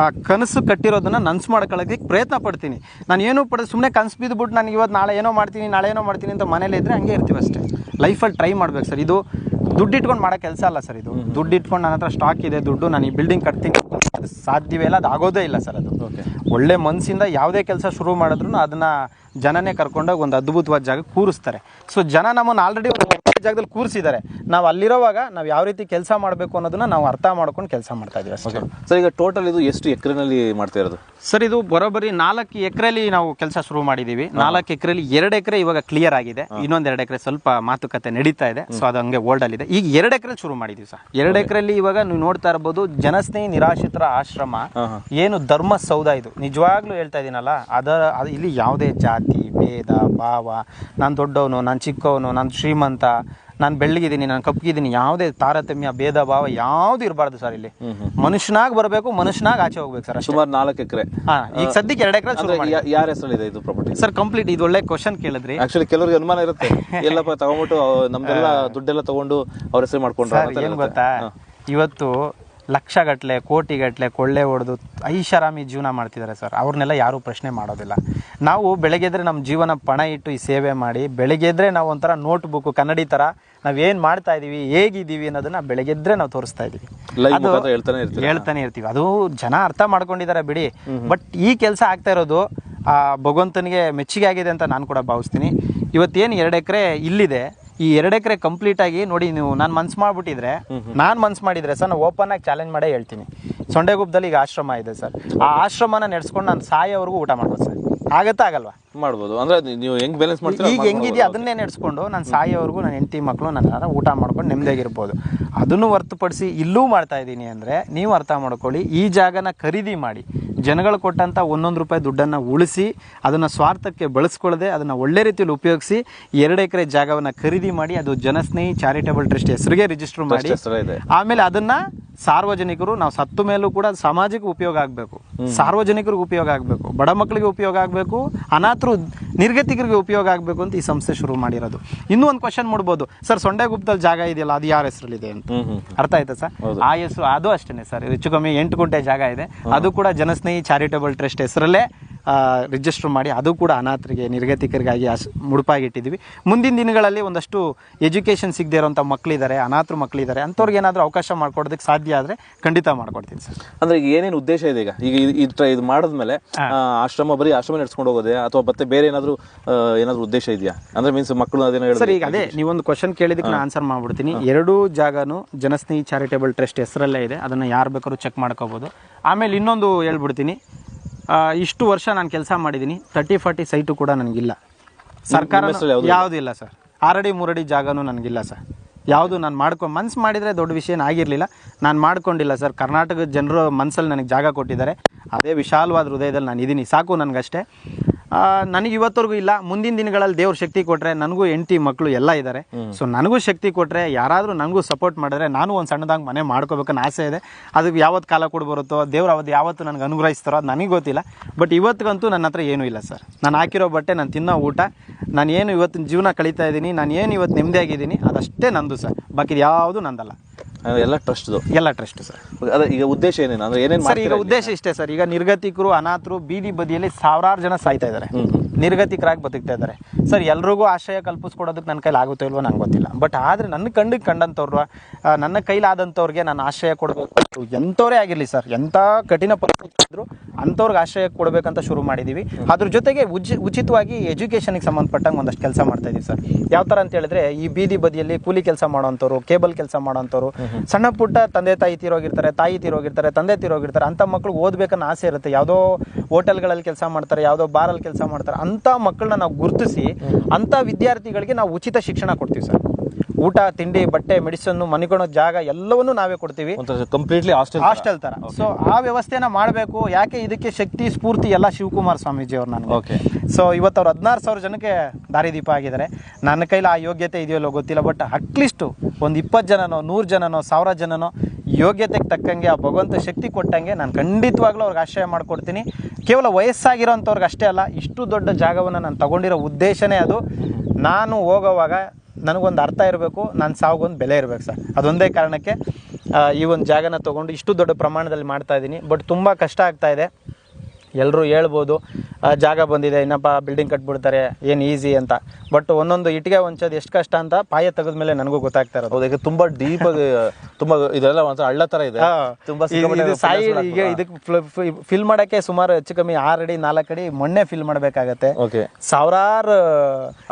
ಆ ಕನಸು ಕಟ್ಟಿರೋದನ್ನು ನನಸು ಮಾಡ್ಕೊಳ್ಳೋಕ್ಕೆ ಪ್ರಯತ್ನ ಪಡ್ತೀನಿ. ನಾನು ಏನೂ ಪಡೆದು ಸುಮ್ಮನೆ ಕನಸು ಬಿದ್ದುಬಿಟ್ಟು ನಾನು ಇವತ್ತು ನಾಳೆ ಏನೋ ಮಾಡ್ತೀನಿ ನಾಳೆ ಏನೋ ಮಾಡ್ತೀನಿ ಅಂತ ಮನೇಲಿ ಇದ್ದರೆ ಹಂಗೆ ಇರ್ತೀವಿ ಅಷ್ಟೇ. ಲೈಫಲ್ಲಿ ಟ್ರೈ ಮಾಡ್ಬೇಕು ಸರ್. ಇದು ದುಡ್ಡು ಇಟ್ಕೊಂಡು ಮಾಡೋ ಕೆಲಸ ಅಲ್ಲ ಸರ್ ಇದು. ದುಡ್ಡು ಇಟ್ಕೊಂಡು ನನ್ನ ಹತ್ರ ಸ್ಟಾಕ್ ಇದೆ ದುಡ್ಡು ನಾನು ಈ ಬಿಲ್ಡಿಂಗ್ ಕಟ್ತೀನಿ. ಅದು ಸಾಧ್ಯವೇ ಇಲ್ಲ ಅದು ಆಗೋದೇ ಇಲ್ಲ ಸರ್ ಅದು. ಓಕೆ ಒಳ್ಳೆ ಮನಸ್ಸಿಂದ ಯಾವುದೇ ಕೆಲಸ ಶುರು ಮಾಡಿದ್ರು ಅದನ್ನ ಜನನೇ ಕರ್ಕೊಂಡೋಗಿ ಒಂದು ಅದ್ಭುತವಾದ ಜಾಗ ಕೂರಿಸ್ತಾರೆ. ಸೊ ಜನ ನಮ್ಮನ್ನು ಆಲ್ರೆಡಿ ಒಂದು ಜಾಗದಲ್ಲಿ ಕೂರಿಸಿದ್ದಾರೆ. ನಾವು ಅಲ್ಲಿರೋವಾಗ ನಾವು ಯಾವ ರೀತಿ ಕೆಲಸ ಮಾಡಬೇಕು ಅನ್ನೋದನ್ನ ನಾವು ಅರ್ಥ ಮಾಡ್ಕೊಂಡು ಕೆಲಸ ಮಾಡ್ತಾ ಇದೀವಿ ಅಷ್ಟೇ. ಸರ್ ಈಗ ಟೋಟಲ್ ಇದು ಎಷ್ಟು ಎಕರೆನಲ್ಲಿ ಮಾಡ್ತಾ ಇರೋದು? ಸರ್ ಇದು ಬರೋಬ್ಬರಿ ನಾಲ್ಕು ಎಕರೆಲಿ ನಾವು ಕೆಲಸ ಶುರು ಮಾಡಿದ್ದೀವಿ ನಾಲ್ಕು ಎಕರೆಲಿ ಎರಡು ಎಕರೆ ಇವಾಗ ಕ್ಲಿಯರ್ ಆಗಿದೆ. ಇನ್ನೊಂದು ಎರಡು ಎಕರೆ ಸ್ವಲ್ಪ ಮಾತುಕತೆ ನಡೀತಾ ಇದೆ. ಸೊ ಅದು ಹಂಗೆ ಓಲ್ಡ್ ಇದೆ ಈಗ ಎರಡು ಎಕರೆ ಶುರು ಮಾಡಿದೀವಿ ಸರ್ ಎರಡು ಎಕರೆಲಿ ಇವಾಗ ನೀವು ನೋಡ್ತಾ ಇರ್ಬೋದು ಜನಸ್ನೇಹಿ ನಿರಾಶ್ರಿತರ ಆಶ್ರಮ. ಏನು ಧರ್ಮ ಸೌಧ ಇದು. ನಿಜವಾಗ್ಲೂ ಹೇಳ್ತಾ ಇದೀನಲ್ಲ ಅದ ಇಲ್ಲಿ ಯಾವುದೇ ಜಾತಿ ಭೇದ ಭಾವ. ನಾನು ದೊಡ್ಡವನು ನಾನು ಚಿಕ್ಕವನು ನಾನು ಶ್ರೀಮಂತ. ನಾನು ಬೆಳ್ಳಗಿದ್ದೀನಿ ನಾನು ಕಪ್ಪಗಿದ್ದೀನಿ ಯಾವುದೇ ತಾರತಮ್ಯ ಭೇದ ಭಾವ ಯಾವ್ದು ಇರಬಾರ್ದು ಸರ್ ಇಲ್ಲಿ. ಮನುಷ್ಯನಾಗ್ ಬರಬೇಕು ಮನುಷ್ಯನಾಗ್ ಆಚೆ ಹೋಗ್ಬೇಕು ಸರ್ ಸುಮಾರು ನಾಲ್ಕು ಎಕರೆ. ಹಾ ಈಗ ಸದ್ಯಕ್ಕೆ ಎರಡು ಎಕರೆ ಯಾರ ಹೆಸರಲ್ಲಿದೆ ಇದು ಪ್ರಾಪರ್ಟಿ ಸರ್ ಕಂಪ್ಲೀಟ್ ಇದು ಒಳ್ಳೆ ಕ್ವಶನ್ ಕೇಳಿದ್ರಿ. ಆಕ್ಚುಲಿ ಕೆಲವರಿಗೆ ಅನುಮಾನ ಇರುತ್ತೆ. ಎಲ್ಲಪ್ಪ ತಗೊಂಡ್ಬಿಟ್ಟು ನಮ್ದೆಲ್ಲ ದುಡ್ಡೆಲ್ಲ ತಗೊಂಡು ಅವ್ರ ಹೆಸರು ಮಾಡ್ಕೊಂಡ್ರು ಏನು ಗೊತ್ತಾ? ಇವತ್ತು ಲಕ್ಷಗಟ್ಲೆ ಕೋಟಿಗಟ್ಲೆ ಕೊಳ್ಳೆ ಹೊಡೆದು ಐಷಾರಾಮಿ ಜೀವನ ಮಾಡ್ತಿದ್ದಾರೆ ಸರ್. ಅವ್ರನ್ನೆಲ್ಲ ಯಾರೂ ಪ್ರಶ್ನೆ ಮಾಡೋದಿಲ್ಲ. ನಾವು ಬೆಳಗ್ಗೆದ್ರೆ ನಮ್ಮ ಜೀವನ ಪಣ ಇಟ್ಟು ಈ ಸೇವೆ ಮಾಡಿ ಬೆಳಗ್ಗೆದ್ರೆ ನಾವು ಒಂಥರ ನೋಟ್ ಬುಕ್ ಕನ್ನಡಿ ಥರ ನಾವೇನು ಮಾಡ್ತಾ ಇದ್ದೀವಿ ಹೇಗಿದ್ದೀವಿ ಅನ್ನೋದನ್ನ ಬೆಳಗ್ಗೆದ್ರೆ ನಾವು ತೋರಿಸ್ತಾ ಇದ್ದೀವಿ ಅದು ಹೇಳ್ತಾನೆ ಇರ್ತೀವಿ ಹೇಳ್ತಾನೆ ಇರ್ತೀವಿ. ಅದು ಜನ ಅರ್ಥ ಮಾಡ್ಕೊಂಡಿದ್ದಾರೆ ಬಿಡಿ. ಬಟ್ ಈ ಕೆಲಸ ಆಗ್ತಾ ಇರೋದು ಆ ಭಗವಂತನಿಗೆ ಮೆಚ್ಚುಗೆ ಆಗಿದೆ ಅಂತ ನಾನು ಕೂಡ ಭಾವಿಸ್ತೀನಿ. ಇವತ್ತೇನು ಎರಡು ಎಕರೆ ಇಲ್ಲಿದೆ. ಈ ಎರಡು ಎಕರೆ ಕಂಪ್ಲೀಟ್ ಆಗಿ ನೋಡಿ ನೀವು ನಾನು ಮನ್ಸು ಮಾಡ್ಬಿಟ್ಟಿದ್ರೆ ನಾನು ಮನ್ಸು ಮಾಡಿದ್ರೆ ಸರ್ ನಾನು ಓಪನ್ ಆಗಿ ಚಾಲೆಂಜ್ ಮಾಡೇ ಹೇಳ್ತೀನಿ. ಸೊಂಡೆಗುಪ್ಪದಲ್ಲಿ ಈಗ ಆಶ್ರಮ ಇದೆ ಸರ್. ಆ ಆಶ್ರಮನ ನಡೆಸ್ಕೊಂಡು ನಾನು ಸಾಯೋವರೆಗೂ ಊಟ ಮಾಡ್ಬೋದು ಸರ್. ಆಗತ್ತಾ ಆಗಲ್ವಾ? ಮಾಡ್ಬೋದು. ಅಂದ್ರೆ ನೀವು ಹೆಂಗ್ ಬ್ಯಾಲೆನ್ಸ್ ಮಾಡ್ತೀರಾ ಈಗ ಹೆಂಗಿದೆಯಾ? ಅದನ್ನೇ ನಡೆಸ್ಕೊಂಡು ನಾನು ಸಾಯೋವರೆಗೂ ನನ್ನ ಹೆಂಡತಿ ಮಕ್ಕಳು ನನ್ನ ಊಟ ಮಾಡ್ಕೊಂಡು ನೆಮ್ಮದಿಯಾಗಿರ್ಬೋದು ಅದನ್ನು ಹೊರತುಪಡಿಸಿ ಇಲ್ಲೂ ಮಾಡ್ತಾ ಇದ್ದೀನಿ ಅಂದರೆ ನೀವು ಅರ್ಥ ಮಾಡ್ಕೊಳ್ಳಿ ಈ ಜಾಗನ ಖರೀದಿ ಮಾಡಿ ಜನಗಳು ಕೊಟ್ಟಂಥ ಒಂದೊಂದು ರೂಪಾಯಿ ದುಡ್ಡನ್ನು ಉಳಿಸಿ ಅದನ್ನು ಸ್ವಾರ್ಥಕ್ಕೆ ಬಳಸ್ಕೊಳ್ಳದೆ ಅದನ್ನು ಒಳ್ಳೆ ರೀತಿಯಲ್ಲಿ ಉಪಯೋಗಿಸಿ ಎರಡು ಎಕರೆ ಜಾಗವನ್ನು ಖರೀದಿ ಮಾಡಿ ಅದು ಜನಸ್ನೇಹಿ ಚಾರಿಟೇಬಲ್ ಟ್ರಸ್ಟ್ ಹೆಸರಿಗೆ ರಿಜಿಸ್ಟರ್ ಮಾಡಿ ಆಮೇಲೆ ಅದನ್ನ ಸಾರ್ವಜನಿಕರು ನಾವು ಸತ್ತು ಮೇಲೂ ಕೂಡ ಸಮಾಜಕ್ಕೆ ಉಪಯೋಗ ಆಗಬೇಕು. ಸಾರ್ವಜನಿಕರಿಗೆ ಉಪಯೋಗ ಆಗಬೇಕು. ಬಡ ಮಕ್ಕಳಿಗೆ ಉಪಯೋಗ ಆಗಬೇಕು. ಅನಾಥರು ನಿರ್ಗತಿಕರಿಗೆ ಉಪಯೋಗ ಆಗಬೇಕು ಅಂತ ಈ ಸಂಸ್ಥೆ ಶುರು ಮಾಡಿರೋದು. ಇನ್ನೂ ಒಂದು ಕ್ವಶನ್ ಮಾಡ್ಬೋದು. ಸರ್ ಸೊಂಡೆಗುಪ್ಪದಲ್ಲಿ ಜಾಗ ಇದೆಯಲ್ಲ ಅದು ಯಾರ ಹೆಸರಲ್ಲಿದೆ ಅಂತ? ಅರ್ಥ ಆಯ್ತಾ ಸರ್? ಆ ಹೆಸರು ಅದು ಅಷ್ಟೇ ಸರ್. ಹೆಚ್ಚು ಕಮ್ಮಿ ಎಂಟು ಗುಂಟೆ ಜಾಗ ಇದೆ. ಅದು ಕೂಡ ಜನಸ್ನೇಹಿ ಚಾರಿಟೇಬಲ್ ಟ್ರಸ್ಟ್ ಹೆಸರಲ್ಲೇ ರಿಜಿಸ್ಟರ್ ಮಾಡಿ ಅದು ಕೂಡ ಅನಾಥರಿಗೆ ನಿರ್ಗತಿಕರಿಗಾಗಿ ಅಸ್ ಮುಡುಪಾಗಿಟ್ಟಿದ್ದೀವಿ. ಮುಂದಿನ ದಿನಗಳಲ್ಲಿ ಒಂದಷ್ಟು ಎಜುಕೇಷನ್ ಸಿಗದೇ ಇರೋಂಥ ಮಕ್ಕಳಿದ್ದಾರೆ ಅನಾಥರು ಮಕ್ಕಳಿದ್ದಾರೆ ಅಂಥವ್ರಿಗೆ ಏನಾದರೂ ಅವಕಾಶ ಮಾಡ್ಕೊಡೋದಕ್ಕೆ ಸಾಧ್ಯ ಆದರೆ ಖಂಡಿತ ಮಾಡ್ಕೊಡ್ತೀನಿ ಸರ್. ಅಂದರೆ ಈಗ ಏನೇನು ಉದ್ದೇಶ ಇದೆ ಈಗ? ಈಗ ಇದು- ಇದು ಮಾಡಿದ್ಮೇಲೆ ಆಶ್ರಮ ಬರೀ ಆಶ್ರಮ ನಡೆಸ್ಕೊಂಡು ಹೋಗೋದೆ ಅಥವಾ ಮತ್ತೆ ಬೇರೆ ಏನಾದರೂ ಏನಾದರೂ ಉದ್ದೇಶ ಇದೆಯಾ? ಅಂದರೆ ಮೀನ್ಸ್ ಮಕ್ಕಳು ಅದೇನೋ ಸರ್ ಈಗ ಅದೇ ನೀವೊಂದು ಕ್ವಶನ್ ಕೇಳಿದಕ್ಕೆ ನಾನು ಆನ್ಸರ್ ಮಾಡ್ಬಿಡ್ತೀನಿ. ಎರಡೂ ಜಾಗನೂ ಜನಸ್ನೇಹಿ ಚಾರಿಟೇಬಲ್ ಟ್ರಸ್ಟ್ ಹೆಸರಲ್ಲೇ ಇದೆ. ಅದನ್ನು ಯಾರು ಬೇಕಾದ್ರೂ ಚೆಕ್ ಮಾಡ್ಕೋಬೋದು. ಆಮೇಲೆ ಇನ್ನೊಂದು ಹೇಳ್ಬಿಡ್ತೀನಿ. ಇಷ್ಟು ವರ್ಷ ನಾನು ಕೆಲಸ ಮಾಡಿದ್ದೀನಿ ತರ್ಟಿ ಫಾರ್ಟಿ ಸೈಟು ಕೂಡ ನನಗಿಲ್ಲ. ಸರ್ಕಾರ ಯಾವ್ದು ಇಲ್ಲ? ಸರ್. ಆರಡಿ ಮೂರಡಿ ಜಾಗನೂ ನನಗಿಲ್ಲ ಸರ್. ಯಾವುದು ನಾನು ಮಾಡ್ಕೊ ಮನ್ಸು ಮಾಡಿದರೆ ದೊಡ್ಡ ವಿಷಯ ಆಗಿರಲಿಲ್ಲ. ನಾನು ಮಾಡ್ಕೊಂಡಿಲ್ಲ ಸರ್. ಕರ್ನಾಟಕದ ಜನರು ಮನಸ್ಸಲ್ಲಿ ನನಗೆ ಜಾಗ ಕೊಟ್ಟಿದ್ದಾರೆ. ಅದೇ ವಿಶಾಲವಾದ ಹೃದಯದಲ್ಲಿ ನಾನು ಇದ್ದೀನಿ ಸಾಕು ನನಗಷ್ಟೇ. ನನಗೆ ಇವತ್ತವರೆಗೂ ಇಲ್ಲ. ಮುಂದಿನ ದಿನಗಳಲ್ಲಿ ದೇವ್ರ ಶಕ್ತಿ ಕೊಟ್ಟರೆ ನನಗೂ ಹೆಂಡತಿ ಮಕ್ಕಳು ಎಲ್ಲ ಇದ್ದಾರೆ ಸೊ ನನಗೂ ಶಕ್ತಿ ಕೊಟ್ಟರೆ ಯಾರಾದರೂ ನನಗೂ ಸಪೋರ್ಟ್ ಮಾಡಿದ್ರೆ ನಾನು ಒಂದು ಸಣ್ಣದಾಗಿ ಮನೆ ಮಾಡ್ಕೋಬೇಕನ್ನೋ ಆಸೆ ಇದೆ. ಅದಕ್ಕೆ ಯಾವತ್ತು ಕಾಲ ಕೊಡ್ ಬರುತ್ತೋ ದೇವ್ರು ಅವತ್ತು ಯಾವತ್ತು ನನಗೆ ಅನುಗ್ರಹಿಸ್ತಾರೋ ಅದು ನನಗೆ ಗೊತ್ತಿಲ್ಲ. ಬಟ್ ಇವತ್ತಿಗಂತೂ ನನ್ನ ಹತ್ರ ಏನೂ ಇಲ್ಲ ಸರ್. ನಾನು ಹಾಕಿರೋ ಬಟ್ಟೆ ನಾನು ತಿನ್ನೋ ಊಟ ನಾನು ಏನು ಇವತ್ತಿನ ಜೀವನ ಕಳೀತಾ ಇದ್ದೀನಿ ನಾನು ಏನು ಇವತ್ತು ನೆಮ್ಮದಿಯಾಗಿದ್ದೀನಿ ಅದಷ್ಟೇ ನಂದು ಸರ್. ಬಾಕಿ ಯಾವುದು ನಂದಲ್ಲ. ಎಲ್ಲ ಟ್ರಸ್ಟ್ದು ಎಲ್ಲ ಟ್ರಸ್ಟ್ ಸರ್. ಅದೇ ಈಗ ಉದ್ದೇಶ ಏನೇನು? ಅಂದ್ರೆ ಏನೇನು ಸರ್ ಈಗ ಉದ್ದೇಶ ಇಷ್ಟೇ ಸರ್. ಈಗ ನಿರ್ಗತಿಕರು ಅನಾಥರು ಬೀದಿ ಬದಿಯಲ್ಲಿ ಸಾವಿರಾರು ಜನ ಸಾಯ್ತಾ ಇದ್ದಾರೆ. ನಿರ್ಗತಿಕರಾಗಿ ಬದುಕ್ತಾ ಇದ್ದಾರೆ. ಸರ್ ಎಲ್ರಿಗೂ ಆಶ್ರಯ ಕಲ್ಪಿಸ್ಕೊಡೋದಕ್ಕೆ ನನ್ನ ಕೈಲಿ ಆಗುತ್ತೋ ಇಲ್ವೋ ನಂಗೆ ಗೊತ್ತಿಲ್ಲ. ಬಟ್ ಆದರೆ ನನ್ನ ಕಣ್ಣಿಗೆ ಕಂಡಂಥವ್ರು ನನ್ನ ಕೈಲಾದಂಥವ್ರಿಗೆ ನಾನು ಆಶ್ರಯ ಕೊಡಬೇಕು. ಎಂಥವರೇ ಆಗಿರಲಿ ಸರ್ ಎಂಥ ಕಠಿಣ ಪರಿಸ್ಥಿತಿ ಇದ್ರು ಅಂಥವ್ರಿಗೆ ಆಶ್ರಯ ಕೊಡಬೇಕಂತ ಶುರು ಮಾಡಿದ್ದೀವಿ ಅದ್ರ ಜೊತೆಗೆ ಉಜಿ ಉಚಿತವಾಗಿ ಎಜುಕೇಷನ್ಗೆ ಸಂಬಂಧಪಟ್ಟಂಗೆ ಒಂದಷ್ಟು ಕೆಲಸ ಮಾಡ್ತಾ ಇದೀವಿ ಸರ್. ಯಾವ ಥರ ಅಂತ ಹೇಳಿದ್ರೆ ಈ ಬೀದಿ ಬದಿಯಲ್ಲಿ ಕೂಲಿ ಕೆಲಸ ಮಾಡೋಂಥವ್ರು ಕೇಬಲ್ ಕೆಲಸ ಮಾಡೋಂಥವ್ರು ಸಣ್ಣ ಪುಟ್ಟ ತಂದೆ ತಾಯಿ ತೀರೋಗಿರ್ತಾರೆ ತಾಯಿ ತೀರೋಗಿರ್ತಾರೆ, ತಂದೆ ತೀರೋಗಿರ್ತಾರೆ, ಅಂಥ ಮಕ್ಕಳು ಓದ್ಬೇಕನ್ನ ಆಸೆ ಇರುತ್ತೆ. ಯಾವುದೋ ಹೋಟೆಲ್ಗಳಲ್ಲಿ ಕೆಲಸ ಮಾಡ್ತಾರೆ, ಯಾವುದೋ ಬಾರಲ್ಲಿ ಕೆಲಸ ಮಾಡ್ತಾರೆ, ಅಂಥ ಮಕ್ಕಳನ್ನ ನಾವು ಗುರುತಿಸಿ ಅಂಥ ವಿದ್ಯಾರ್ಥಿಗಳಿಗೆ ನಾವು ಉಚಿತ ಶಿಕ್ಷಣ ಕೊಡ್ತೀವಿ ಸರ್. ಊಟ ತಿಂಡಿ ಬಟ್ಟೆ ಮೆಡಿಸನ್ ಮನಿಕೊಳೋ ಜಾಗ ಎಲ್ಲವನ್ನೂ ನಾವೇ ಕೊಡ್ತೀವಿ. ಕಂಪ್ಲೀಟ್ಲಿ ಹಾಸ್ಟೆಲ್ ಹಾಸ್ಟೆಲ್ ತರ. ಸೊ ಆ ವ್ಯವಸ್ಥೆನ ಮಾಡಬೇಕು. ಯಾಕೆ ಇದಕ್ಕೆ ಶಕ್ತಿ ಸ್ಫೂರ್ತಿ ಎಲ್ಲ ಶಿವಕುಮಾರ್ ಸ್ವಾಮೀಜಿ ಅವ್ರು ನನಗೆ? ಓಕೆ ಸೊ ಇವತ್ತು ಅವ್ರು ಹದಿನಾರು ಸಾವಿರ ಜನಕ್ಕೆ ದಾರಿದೀಪ ಆಗಿದ್ದಾರೆ. ನನ್ನ ಕೈಲಿ ಆ ಯೋಗ್ಯತೆ ಇದೆಯಲ್ಲೋ ಗೊತ್ತಿಲ್ಲ ಬಟ್ ಅಟ್ಲೀಸ್ಟು ಒಂದು ಇಪ್ಪತ್ತು ಜನನೋ ನೂರು ಜನನೋ ಸಾವಿರ ಜನನೋ ಯೋಗ್ಯತೆಗೆ ತಕ್ಕಂಗೆ ಆ ಭಗವಂತ ಶಕ್ತಿ ಕೊಟ್ಟಂಗೆ ನಾನು ಖಂಡಿತವಾಗ್ಲೂ ಅವ್ರಿಗೆ ಆಶ್ರಯ ಮಾಡಿಕೊಡ್ತೀನಿ. ಕೇವಲ ವಯಸ್ಸಾಗಿರೋಂಥವ್ರಿಗೆ ಅಷ್ಟೇ ಅಲ್ಲ ಇಷ್ಟು ದೊಡ್ಡ ಜಾಗವನ್ನು ನಾನು ತಗೊಂಡಿರೋ ಉದ್ದೇಶನೇ ಅದು. ನಾನು ಹೋಗೋವಾಗ ನನಗೊಂದು ಅರ್ಥ ಇರಬೇಕು, ನನ್ನ ಸಾವಿಗೊಂದು ಬೆಲೆ ಇರಬೇಕು ಸರ್. ಅದೊಂದೇ ಕಾರಣಕ್ಕೆ ಈ ಒಂದು ಜಾಗನ ತೊಗೊಂಡು ಇಷ್ಟು ದೊಡ್ಡ ಪ್ರಮಾಣದಲ್ಲಿ ಮಾಡ್ತಾ ಇದ್ದೀನಿ. ಬಟ್ ತುಂಬ ಕಷ್ಟ ಆಗ್ತಾ ಇದೆ. ಎಲ್ಲರೂ ಹೇಳ್ಬೋದು ಜಾಗ ಬಂದಿದೆ ಇನ್ನಪ್ಪ ಬಿಲ್ಡಿಂಗ್ ಕಟ್ಬಿಡ್ತಾರೆ ಏನು ಈಸಿ ಅಂತ. ಬಟ್ ಒಂದೊಂದು ಇಟ್ಟಿಗೆ ಹೊಂಚೋದು ಎಷ್ಟು ಕಷ್ಟ ಅಂತ ಪಾಯ ತೆಗೆದ್ಮೇಲೆ ನನಗೂ ಗೊತ್ತಾಗ್ತಾ ಇರೋದು. ಹೌದು ಈಗ ತುಂಬಾ ಡೀಪ್ ತುಂಬಾ ಇದೆಲ್ಲ ಒಂಥರ ಹಳ್ಳ ತರ ಇದೆ. ತುಂಬಾ ಸಿಕ್ಕಾಪಟ್ಟೆ ಸಾಯಿ ಈಗ ಇದಕ್ಕೆ ಫಿಲ್ ಮಾಡಕ್ಕೆ ಸುಮಾರು ಹೆಚ್ಚು ಕಮ್ಮಿ ಆರು ಅಡಿ ನಾಲ್ಕು ಅಡಿ ಮಣ್ಣೆ ಫಿಲ್ ಮಾಡಬೇಕಾಗತ್ತೆ. ಓಕೆ ಸಾವಿರಾರು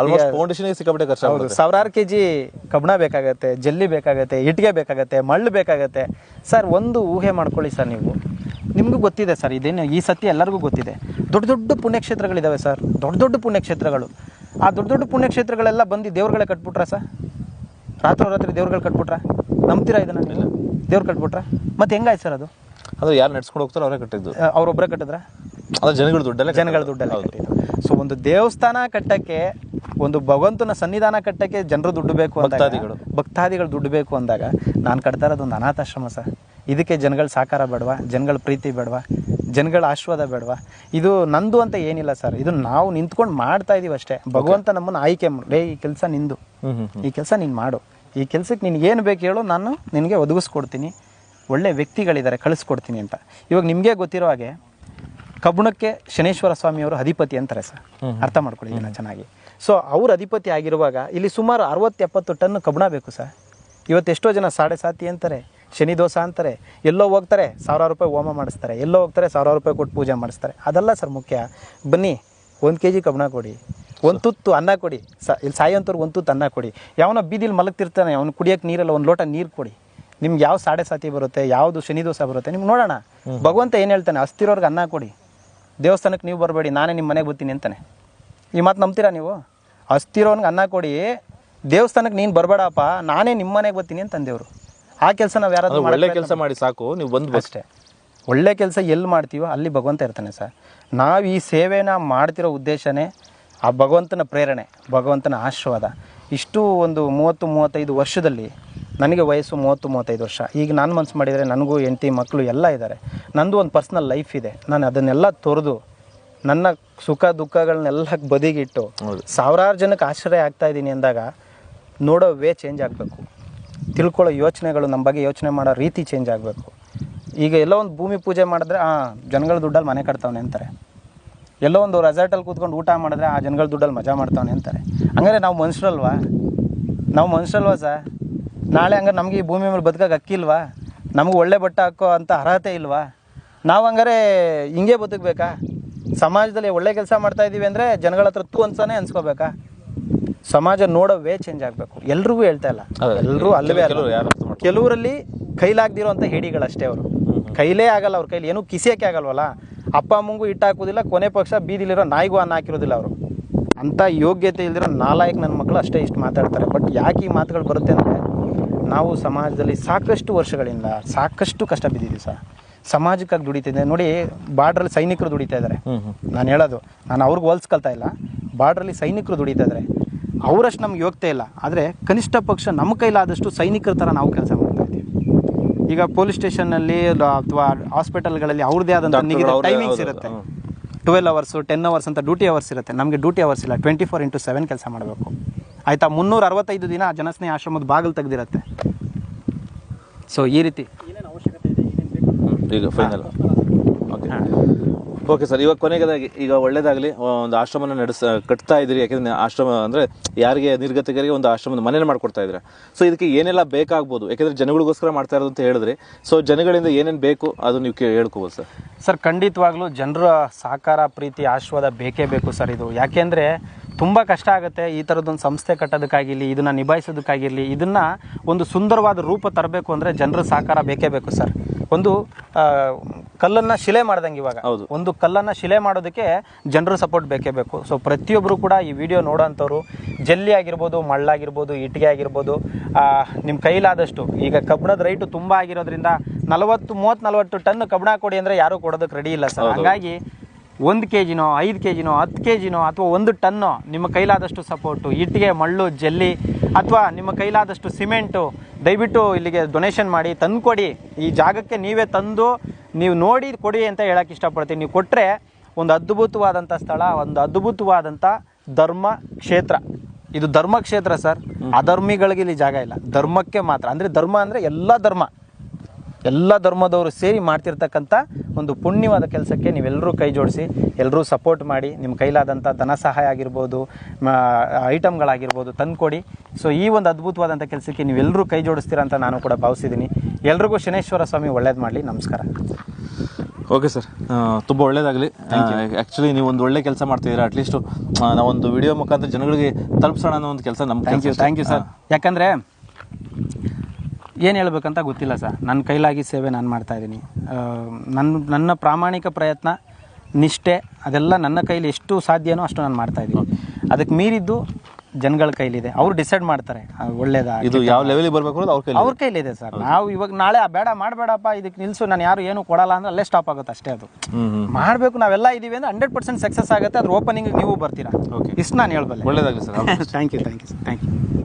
ಆಲ್ಮೋಸ್ಟ್ ಫೌಂಡೇಶನ್ ಸಿಕ್ಕಾಪಟ್ಟೆ ಖರ್ಚು ಹೌದು ಸಾವಿರಾರು ಕೆ ಜಿ ಕಬ್ಬಣ ಬೇಕಾಗತ್ತೆ ಜಲ್ಲಿ ಬೇಕಾಗತ್ತೆ ಇಟ್ಟಿಗೆ ಬೇಕಾಗತ್ತೆ ಮಳ್ಳು ಬೇಕಾಗತ್ತೆ. ಸರ್ ಒಂದು ಊಹೆ ಮಾಡ್ಕೊಳ್ಳಿ ಸರ್ ನೀವು. ನಿಮಗೂ ಗೊತ್ತಿದೆ ಸರ್ ಇದೇನು ಈ ಸತ್ಯ ಎಲ್ಲರಿಗೂ ಗೊತ್ತಿದೆ. ದೊಡ್ಡ ದೊಡ್ಡ ಪುಣ್ಯಕ್ಷೇತ್ರಗಳಿದ್ದಾವೆ ಸರ್ ದೊಡ್ಡ ದೊಡ್ಡ ಪುಣ್ಯಕ್ಷೇತ್ರಗಳು. ಆ ದೊಡ್ಡ ದೊಡ್ಡ ಪುಣ್ಯಕ್ಷೇತ್ರಗಳೆಲ್ಲ ಬಂದು ದೇವ್ರುಗಳೇ ಕಟ್ಬಿಟ್ರಾ ಸರ್? ರಾತ್ರಿ ರಾತ್ರಿ ದೇವ್ರುಗಳು ಕಟ್ಬಿಟ್ರಾ? ನಂಬ್ತೀರಾ ಇದನ್ನ? ದೇವ್ರು ಕಟ್ಬಿಟ್ರಾ? ಮತ್ತೆ ಹೆಂಗಾಯ್ತು ಸರ್ ಅದು? ಅದು ಯಾರು ನಡ್ಸ್ಕೊಂಡು ಹೋಗ್ತಾರೋ ಅವರೇ ಕಟ್ಟಿದ್ದು. ಅವ್ರೊಬ್ಬರೇ ಕಟ್ಟಿದ್ರ? ಅದು ಜನಗಳ ದುಡ್ಡಲ್ಲ ಜನಗಳ ದುಡ್ಡಲ್ಲ ಕಟ್ಟಿದ್ದು. ಸೊ ಒಂದು ದೇವಸ್ಥಾನ ಕಟ್ಟಕ್ಕೆ ಒಂದು ಭಗವಂತನ ಸನ್ನಿಧಾನ ಕಟ್ಟಕ್ಕೆ ಜನರು ದುಡ್ಡು ಬೇಕು ಅಂತ ಭಕ್ತಾದಿಗಳು. ಭಕ್ತಾದಿಗಳು ದುಡ್ಡು ಬೇಕು ಅಂದಾಗ ನಾನು ಕಟ್ತಾ ಇರೋದು ಒಂದು ಅನಾಥಾಶ್ರಮ ಸರ್. ಇದಕ್ಕೆ ಜನಗಳ ಸಹಕಾರ ಬೇಡವಾ? ಜನಗಳ ಪ್ರೀತಿ ಬೇಡವಾ? ಜನಗಳ ಆಶೀರ್ವಾದ ಬೇಡವಾ? ಇದು ನಂದು ಅಂತ ಏನಿಲ್ಲ ಸರ್. ಇದು ನಾವು ನಿಂತ್ಕೊಂಡು ಮಾಡ್ತಾ ಇದೀವಿ ಅಷ್ಟೇ. ಭಗವಂತ ನಮ್ಮನ್ನು ಆಯ್ಕೆ ಮಾಡು. ಈ ಕೆಲಸ ನಿಂದು. ಈ ಕೆಲಸ ನೀನು ಮಾಡು. ಈ ಕೆಲಸಕ್ಕೆ ನಿನ್ಗೆ ಏನು ಬೇಕು ಹೇಳು ನಾನು ನಿನಗೆ ಒದಗಿಸ್ಕೊಡ್ತೀನಿ. ಒಳ್ಳೆ ವ್ಯಕ್ತಿಗಳಿದ್ದಾರೆ ಕಳಿಸ್ಕೊಡ್ತೀನಿ ಅಂತ. ಇವಾಗ ನಿಮಗೆ ಗೊತ್ತಿರೋ ಹಾಗೆ ಕಬ್ಬಣಕ್ಕೆ ಶನೇಶ್ವರ ಸ್ವಾಮಿಯವರು ಅಧಿಪತಿ ಅಂತಾರೆ ಸರ್. ಅರ್ಥ ಮಾಡ್ಕೊಳ್ಳಿ ಇದನ್ನ ಚೆನ್ನಾಗಿ. ಸೊ ಅವ್ರ ಅಧಿಪತಿ ಆಗಿರುವಾಗ ಇಲ್ಲಿ ಸುಮಾರು ಅರವತ್ತು ಎಪ್ಪತ್ತು ಟನ್ ಕಬ್ಬಣ ಬೇಕು ಸರ್. ಇವತ್ತು ಎಷ್ಟೋ ಜನ ಸಾಡೆ ಸಾತಿ ಅಂತಾರೆ. ಶನಿ ದೋಸ ಅಂತಾರೆ ಎಲ್ಲೋ ಹೋಗ್ತಾರೆ ಸಾವಿರಾರು ರೂಪಾಯಿ ಹೋಮ ಮಾಡಿಸ್ತಾರೆ ಎಲ್ಲೋ ಹೋಗ್ತಾರೆ ಸಾವಿರಾರು ರೂಪಾಯಿ ಕೊಟ್ಟು ಪೂಜೆ ಮಾಡಿಸ್ತಾರೆ. ಅದಲ್ಲ ಸರ್ ಮುಖ್ಯ. ಬನ್ನಿ ಒಂದು ಕೆ ಜಿ ಕಬ್ಬಣ ಕೊಡಿ ಒಂದು ತುತ್ತು ಅನ್ನ ಕೊಡಿ ಸ ಇಲ್ಲಿ ಸಾಯೋಂಥವ್ರಿಗೆ ಒಂದು ತುತ್ತು ಅನ್ನ ಕೊಡಿ. ಯಾವನ ಬೀದಿಲಿ ಮಲಗ್ತಿರ್ತಾನೆ ಅವ್ನು ಕುಡಿಯೋಕೆ ನೀರಲ್ಲ ಒಂದು ಲೋಟ ನೀರು ಕೊಡಿ. ನಿಮ್ಗೆ ಯಾವ ಸಾಡೆ ಸಾತಿ ಬರುತ್ತೆ ಯಾವುದು ಶನಿ ದೋಸ ಬರುತ್ತೆ ನಿಮ್ಗೆ ನೋಡೋಣ. ಭಗವಂತ ಏನು ಹೇಳ್ತಾನೆ ಅಸ್ತಿರೋರ್ಗೆ ಅನ್ನ ಕೊಡಿ. ದೇವಸ್ಥಾನಕ್ಕೆ ನೀವು ಬರಬೇಡಿ ನಾನೇ ನಿಮ್ಮ ಮನೆಗೆ ಬರ್ತೀನಿ ಅಂತಾನೆ. ಈ ಮಾತು ನಂಬ್ತೀರಾ ನೀವು? ಅಸ್ತಿರೋನ್ಗೆ ಅನ್ನ ಕೊಡಿ ದೇವಸ್ಥಾನಕ್ಕೆ ನೀನು ಬರಬೇಡಪ್ಪ ನಾನೇ ನಿಮ್ಮ ಮನೆಗೆ ಬರ್ತೀನಿ ಅಂತ ಅಂದೇವ್ರು ಆ ಕೆಲಸ ನಾವು ಯಾರಾದರೂ ಒಳ್ಳೆ ಕೆಲಸ ಮಾಡಿ ಸಾಕು ನೀವು ಬಂದು ಅಷ್ಟೇ. ಒಳ್ಳೆ ಕೆಲಸ ಎಲ್ಲಿ ಮಾಡ್ತೀವೋ ಅಲ್ಲಿ ಭಗವಂತ ಇರ್ತಾನೆ ಸರ್. ನಾವು ಈ ಸೇವೆನ ಮಾಡ್ತಿರೋ ಉದ್ದೇಶನೇ ಆ ಭಗವಂತನ ಪ್ರೇರಣೆ ಭಗವಂತನ ಆಶೀರ್ವಾದ. ಇಷ್ಟು ಒಂದು ಮೂವತ್ತು ಮೂವತ್ತೈದು ವರ್ಷದಲ್ಲಿ ನನಗೆ ವಯಸ್ಸು ಮೂವತ್ತು ಮೂವತ್ತೈದು ವರ್ಷ. ಈಗ ನಾನು ಮನಸ್ಸು ಮಾಡಿದರೆ ನನಗೂ ಹೆಂಡತಿ ಮಕ್ಕಳು ಎಲ್ಲ ಇದ್ದಾರೆ ನಂದು ಒಂದು ಪರ್ಸ್ನಲ್ ಲೈಫ್ ಇದೆ. ನಾನು ಅದನ್ನೆಲ್ಲ ತೊರೆದು ನನ್ನ ಸುಖ ದುಃಖಗಳನ್ನೆಲ್ಲ ಬದಿಗಿಟ್ಟು ಸಾವಿರಾರು ಜನಕ್ಕೆ ಆಶ್ರಯ ಆಗ್ತಾ ಇದ್ದೀನಿ ಅಂದಾಗ ನೋಡೋ ವೇ ಚೇಂಜ್ ಆಗಬೇಕು. ತಿಳ್ಕೊಳ್ಳೋ ಯೋಚನೆಗಳು ನಮ್ಮ ಬಗ್ಗೆ ಯೋಚನೆ ಮಾಡೋ ರೀತಿ ಚೇಂಜ್ ಆಗಬೇಕು. ಈಗ ಎಲ್ಲೋ ಒಂದು ಭೂಮಿ ಪೂಜೆ ಮಾಡಿದ್ರೆ ಹಾಂ ಜನಗಳ ದುಡ್ಡಲ್ಲಿ ಮನೆ ಕಟ್ತಾವನೆ ಅಂತಾರೆ. ಎಲ್ಲೋ ಒಂದು ರೆಸಾರ್ಟಲ್ಲಿ ಕೂತ್ಕೊಂಡು ಊಟ ಮಾಡಿದ್ರೆ, ಆ ಜನಗಳ ದುಡ್ಡಲ್ಲಿ ಮಜಾ ಮಾಡ್ತಾವನೆ ಅಂತಾರೆ. ಹಂಗಾರೆ ನಾವು ಮನುಷ್ಯರಲ್ವಾ? ನಾವು ಮನುಷ್ಯರಲ್ವಾ ಸರ್? ನಾಳೆ ಹಂಗಾರೆ ನಮಗೆ ಈ ಭೂಮಿ ಮೇಲೆ ಬದುಕಕ್ಕೆ ಅಕ್ಕಿಲ್ವಾ ನಮಗೆ ಒಳ್ಳೆ ಬಟ್ಟೆ ಹಾಕೋ ಅಂತ ಅರ್ಹತೆ ಇಲ್ವಾ? ನಾವು ಹಂಗಾರೆ ಹಿಂಗೆ ಬದುಕಬೇಕಾ? ಸಮಾಜದಲ್ಲಿ ಒಳ್ಳೆ ಕೆಲಸ ಮಾಡ್ತಾ ಇದ್ದೀವಿ ಅಂದರೆ ಜನಗಳ ಹತ್ರ ತೂ ಅನ್ಸಾನೆ ಅನ್ಸ್ಕೋಬೇಕಾ? ಸಮಾಜ ನೋಡೋ ವೇ ಚೇಂಜ್ ಆಗಬೇಕು. ಎಲ್ರಿಗೂ ಹೇಳ್ತಾ ಇಲ್ಲ. ಎಲ್ಲರೂ ಅಲ್ಲವೇ ಅಲ್ಲ ಕೆಲವರಲ್ಲಿ ಕೈಲಾಗ್ದಿರೋ ಅಂತ ಹೇಡಿಗಳಷ್ಟೇ ಅವರು. ಕೈಲೇ ಆಗಲ್ಲ ಅವ್ರ ಕೈಲಿ. ಏನೂ ಕಿಸಿಯಕ್ಕೆ ಆಗಲ್ವಲ್ಲ? ಅಪ್ಪ ಅಮ್ಮಂಗೂ ಇಟ್ಟು ಹಾಕೋದಿಲ್ಲ ಕೊನೆ ಪಕ್ಷ ಬೀದಿಲಿರೋ ನಾಯಿಗೂ ಅನ್ನ ಹಾಕಿರೋದಿಲ್ಲ ಅವರು. ಅಂಥ ಯೋಗ್ಯತೆ ಇಲ್ದಿರೋ ನಾಲಾಯಕ್ ನನ್ನ ಮಕ್ಕಳು ಅಷ್ಟೇ ಇಷ್ಟು ಮಾತಾಡ್ತಾರೆ. ಬಟ್ ಯಾಕೆ ಈ ಮಾತುಗಳು ಬರುತ್ತೆ ಅಂದರೆ ನಾವು ಸಮಾಜದಲ್ಲಿ ಸಾಕಷ್ಟು ವರ್ಷಗಳಿಂದ ಸಾಕಷ್ಟು ಕಷ್ಟ ಬಿದ್ದಿದ್ದೀವಿ ಸರ್. ಸಮಾಜಕ್ಕಾಗಿ ದುಡಿತಿದ್ದೆ ನೋಡಿ ಬಾರ್ಡ್ರಲ್ಲಿ ಸೈನಿಕರು ದುಡಿತಾ ಇದ್ದಾರೆ. ನಾನು ಹೇಳೋದು ನಾನು ಅವ್ರಿಗೆ ಹೋಲ್ಸ್ಕೊಳ್ತಾ ಇಲ್ಲ. ಬಾರ್ಡ್ರಲ್ಲಿ ಸೈನಿಕರು ದುಡಿತಾ ಇದ್ದಾರೆ. ಅವರಷ್ಟು ನಮ್ಗೆ ಯೋಗ್ಯತೆ ಇಲ್ಲ. ಆದರೆ ಕನಿಷ್ಠ ಪಕ್ಷ ನಮ್ಮ ಕೈಲಾದಷ್ಟು ಸೈನಿಕರ ಥರ ನಾವು ಕೆಲಸ ಮಾಡ್ತಾ ಇದ್ದೀವಿ. ಈಗ ಪೊಲೀಸ್ ಸ್ಟೇಷನ್ನಲ್ಲಿ ಅಥವಾ ಹಾಸ್ಪಿಟಲ್ಗಳಲ್ಲಿ ಅವ್ರದ್ದೇ ಆದಂಥ ನಿಗದಿತ ಅವ್ರದ್ದೇ ಟೈಮಿಂಗ್ಸ್ ಇರುತ್ತೆ. ಟ್ವೆಲ್ ಅವರ್ಸು ಟೆನ್ ಅವರ್ಸ್ ಅಂತ ಡ್ಯೂಟಿ ಅವರ್ಸ್ ಇರುತ್ತೆ. ನಮಗೆ ಡ್ಯೂಟಿ ಅವರ್ಸ್ ಇಲ್ಲ. ಟ್ವೆಂಟಿ ಫೋರ್ ಇಂಟು ಸೆವೆನ್ ಕೆಲಸ ಮಾಡಬೇಕು. ಆಯಿತಾ? ಮುನ್ನೂರ ಅರವತ್ತೈದು ದಿನ ಜನಸ್ನೇಹ ಆಶ್ರಮದ ಬಾಗಿಲು ತೆಗೆದಿರುತ್ತೆ. ಸೊ ಈ ರೀತಿ. ಹ್ಮ್. ಈಗ ಫೈನಲ್ ಓಕೆ ಸರ್ ಇವಾಗ ಕೊನೆಗದಾಗಿ, ಈಗ ಒಳ್ಳೇದಾಗಲಿ ಒಂದು ಆಶ್ರಮನ ನಡೆಸ, ಕಟ್ತಾ ಇದ್ರಿ. ಯಾಕೆಂದ್ರೆ ಆಶ್ರಮ ಅಂದ್ರೆ ಯಾರಿಗೆ, ನಿರ್ಗತಿಕರಿಗೆ ಒಂದು ಆಶ್ರಮದ ಮನೇಲಿ ಮಾಡ್ಕೊಡ್ತಾ ಇದ್ರೆ. ಸೊ ಇದಕ್ಕೆ ಏನೆಲ್ಲ ಬೇಕಾಗ್ಬೋದು? ಯಾಕೆಂದ್ರೆ ಜನಗಳಿಗೋಸ್ಕರ ಮಾಡ್ತಾ ಇರೋದು ಅಂತ ಹೇಳಿದ್ರಿ. ಸೊ ಜನಗಳಿಂದ ಏನೇನು ಬೇಕು, ಅದು ನೀವು ಹೇಳ್ಕೋಬೋದು ಸರ್ ಸರ್ ಖಂಡಿತವಾಗ್ಲೂ ಜನರ ಸಹಕಾರ, ಪ್ರೀತಿ ಆಶೀರ್ವಾದ ಬೇಕೇ ಬೇಕು ಸರ್ ಇದು. ಯಾಕೆಂದರೆ ತುಂಬ ಕಷ್ಟ ಆಗುತ್ತೆ ಈ ಥರದ್ದೊಂದು ಸಂಸ್ಥೆ ಕಟ್ಟೋದಕ್ಕಾಗಿರಲಿ, ಇದನ್ನು ನಿಭಾಯಿಸೋದಕ್ಕಾಗಿರಲಿ, ಇದನ್ನು ಒಂದು ಸುಂದರವಾದ ರೂಪ ತರಬೇಕು ಅಂದರೆ ಜನರ ಸಹಕಾರ ಬೇಕೇ ಬೇಕು ಸರ್ ಒಂದು ಕಲ್ಲನ್ನು ಶಿಲೆ ಮಾಡ್ದಂಗೆ ಇವಾಗ. ಹೌದು. ಒಂದು ಕಲ್ಲನ್ನ ಶಿಲೆ ಮಾಡೋದಕ್ಕೆ ಜನರ ಸಪೋರ್ಟ್ ಬೇಕೇ ಬೇಕು. ಸೊ ಪ್ರತಿಯೊಬ್ಬರು ಕೂಡ ಈ ವಿಡಿಯೋ ನೋಡೋಂಥವ್ರು ಜಲ್ಲಿ ಆಗಿರ್ಬೋದು ಮಳ್ಳಾಗಿರ್ಬೋದು ಇಟ್ಟಿಗೆ ಆಗಿರ್ಬೋದು ನಿಮ್ಮ ಕೈಲಾದಷ್ಟು ಈಗ ಕಬ್ಬಣದ ರೈಟು ತುಂಬ ಆಗಿರೋದ್ರಿಂದ ನಲವತ್ತು ಮೂವತ್ತು ನಲವತ್ತು ಟನ್ ಕಬ್ಬಣ ಕೊಡಿ ಅಂದರೆ ಯಾರೂ ಕೊಡೋದಕ್ಕೆ ರೆಡಿ ಇಲ್ಲ ಸರ್ ಹಾಗಾಗಿ ಒಂದು ಕೆ ಜಿನೋ ಐದು ಕೆ ಜಿನೋ ಹತ್ತು ಕೆ ಜಿನೋ ಅಥವಾ ಒಂದು ಟನ್ನೋ ನಿಮ್ಮ ಕೈಲಾದಷ್ಟು ಸಪೋರ್ಟು ಇಟ್ಟಿಗೆ ಮಳ್ಳು ಜಲ್ಲಿ ಅಥವಾ ನಿಮ್ಮ ಕೈಲಾದಷ್ಟು ಸಿಮೆಂಟು ದಯವಿಟ್ಟು ಇಲ್ಲಿಗೆ ಡೊನೇಷನ್ ಮಾಡಿ ತಂದುಕೊಡಿ. ಈ ಜಾಗಕ್ಕೆ ನೀವೇ ತಂದು ನೀವು ನೋಡಿ ಕೊಡಿ ಅಂತ ಹೇಳಕ್ಕೆ ಇಷ್ಟಪಡ್ತೀನಿ. ನೀವು ಕೊಟ್ಟರೆ ಒಂದು ಅದ್ಭುತವಾದಂಥ ಸ್ಥಳ ಒಂದು ಅದ್ಭುತವಾದಂಥ ಧರ್ಮ ಕ್ಷೇತ್ರ. ಇದು ಧರ್ಮ ಕ್ಷೇತ್ರ ಸರ್. ಅಧರ್ಮಿಗಳಿಗೆ ಇಲ್ಲಿ ಜಾಗ ಇಲ್ಲ. ಧರ್ಮಕ್ಕೆ ಮಾತ್ರ. ಅಂದರೆ ಧರ್ಮ ಅಂದರೆ ಎಲ್ಲ ಧರ್ಮ. ಎಲ್ಲ ಧರ್ಮದವರು ಸೇರಿ ಮಾಡ್ತಿರ್ತಕ್ಕಂಥ ಒಂದು ಪುಣ್ಯವಾದ ಕೆಲಸಕ್ಕೆ ನೀವೆಲ್ಲರೂ ಕೈ ಜೋಡಿಸಿ ಎಲ್ಲರೂ ಸಪೋರ್ಟ್ ಮಾಡಿ ನಿಮ್ಮ ಕೈಲಾದಂಥ ಧನ ಸಹಾಯ ಆಗಿರ್ಬೋದು ಐಟಮ್ಗಳಾಗಿರ್ಬೋದು ತಂದುಕೊಡಿ. ಸೊ ಈ ಒಂದು ಅದ್ಭುತವಾದಂಥ ಕೆಲಸಕ್ಕೆ ನೀವೆಲ್ಲರೂ ಕೈ ಜೋಡಿಸ್ತೀರ ಅಂತ ನಾನು ಕೂಡ ಭಾವಿಸಿದ್ದೀನಿ. ಎಲ್ರಿಗೂ ಶನೇಶ್ವರ ಸ್ವಾಮಿ ಒಳ್ಳೇದು ಮಾಡಲಿ. ನಮಸ್ಕಾರ. ಓಕೆ ಸರ್ ತುಂಬ ಒಳ್ಳೇದಾಗಲಿ. ಆ್ಯಕ್ಚುಲಿ ನೀವು ಒಂದು ಒಳ್ಳೆ ಕೆಲಸ ಮಾಡ್ತಿದ್ದೀರಾ ಅಟ್ಲೀಸ್ಟು ನಾವೊಂದು ವಿಡಿಯೋ ಮುಖಾಂತರ ಜನಗಳಿಗೆ ತಲುಪಿಸೋಣ ಅನ್ನೋ ಒಂದು ಕೆಲಸ ನಮ್ಮ thank you thank you sir ಯಾಕಂದರೆ ಏನು ಹೇಳ್ಬೇಕಂತ ಗೊತ್ತಿಲ್ಲ ಸರ್. ನನ್ನ ಕೈಲಾಗಿ ಸೇವೆ ನಾನು ಮಾಡ್ತಾಯಿದ್ದೀನಿ ನನ್ನ ನನ್ನ ಪ್ರಾಮಾಣಿಕ ಪ್ರಯತ್ನ ನಿಷ್ಠೆ ಅದೆಲ್ಲ ನನ್ನ ಕೈಲಿ ಎಷ್ಟು ಸಾಧ್ಯನೋ ಅಷ್ಟು ನಾನು ಮಾಡ್ತಾ ಇದ್ದೀನಿ ಅದಕ್ಕೆ ಮೀರಿದ್ದು ಜನಗಳ ಕೈಲಿದೆ. ಅವ್ರು ಡಿಸೈಡ್ ಮಾಡ್ತಾರೆ ಒಳ್ಳೇದ ಇದು ಯಾವ ಲೆವೆಲಿಗೆ ಬರಬೇಕು ಅನ್ನೋದು ಅವ್ರ ಕೈಲಿ ಅವ್ರ ಕೈಲಿದೆ ಸರ್. ನಾವು ಇವಾಗ ನಾಳೆ ಆ ಬೇಡ ಮಾಡಬೇಡಪ್ಪ ಇದಕ್ಕೆ ನಿಲ್ಸು ನಾನು ಯಾರು ಏನು ಕೊಡಲ್ಲ ಅಂದ್ರೆ ಅಲ್ಲೇ ಸ್ಟಾಪ್ ಆಗುತ್ತೆ ಅಷ್ಟೇ ಅದು. ಮಾಡಬೇಕು ನಾವೆಲ್ಲ ಇದೀವಿ ಅಂದ್ರೆ ಹಂಡ್ರೆಡ್ ಪರ್ಸೆಂಟ್ ಸಕ್ಸಸ್ ಆಗುತ್ತೆ. ಅದ್ರ ಓಪನಿಂಗ್ ನೀವು ಬರ್ತೀರಾ. ಇಷ್ಟು ನಾನು ಹೇಳ್ಬಲ್ಲೆ. ಒಳ್ಳೇದಾಗಲಿ sir. Thank you thank you thank you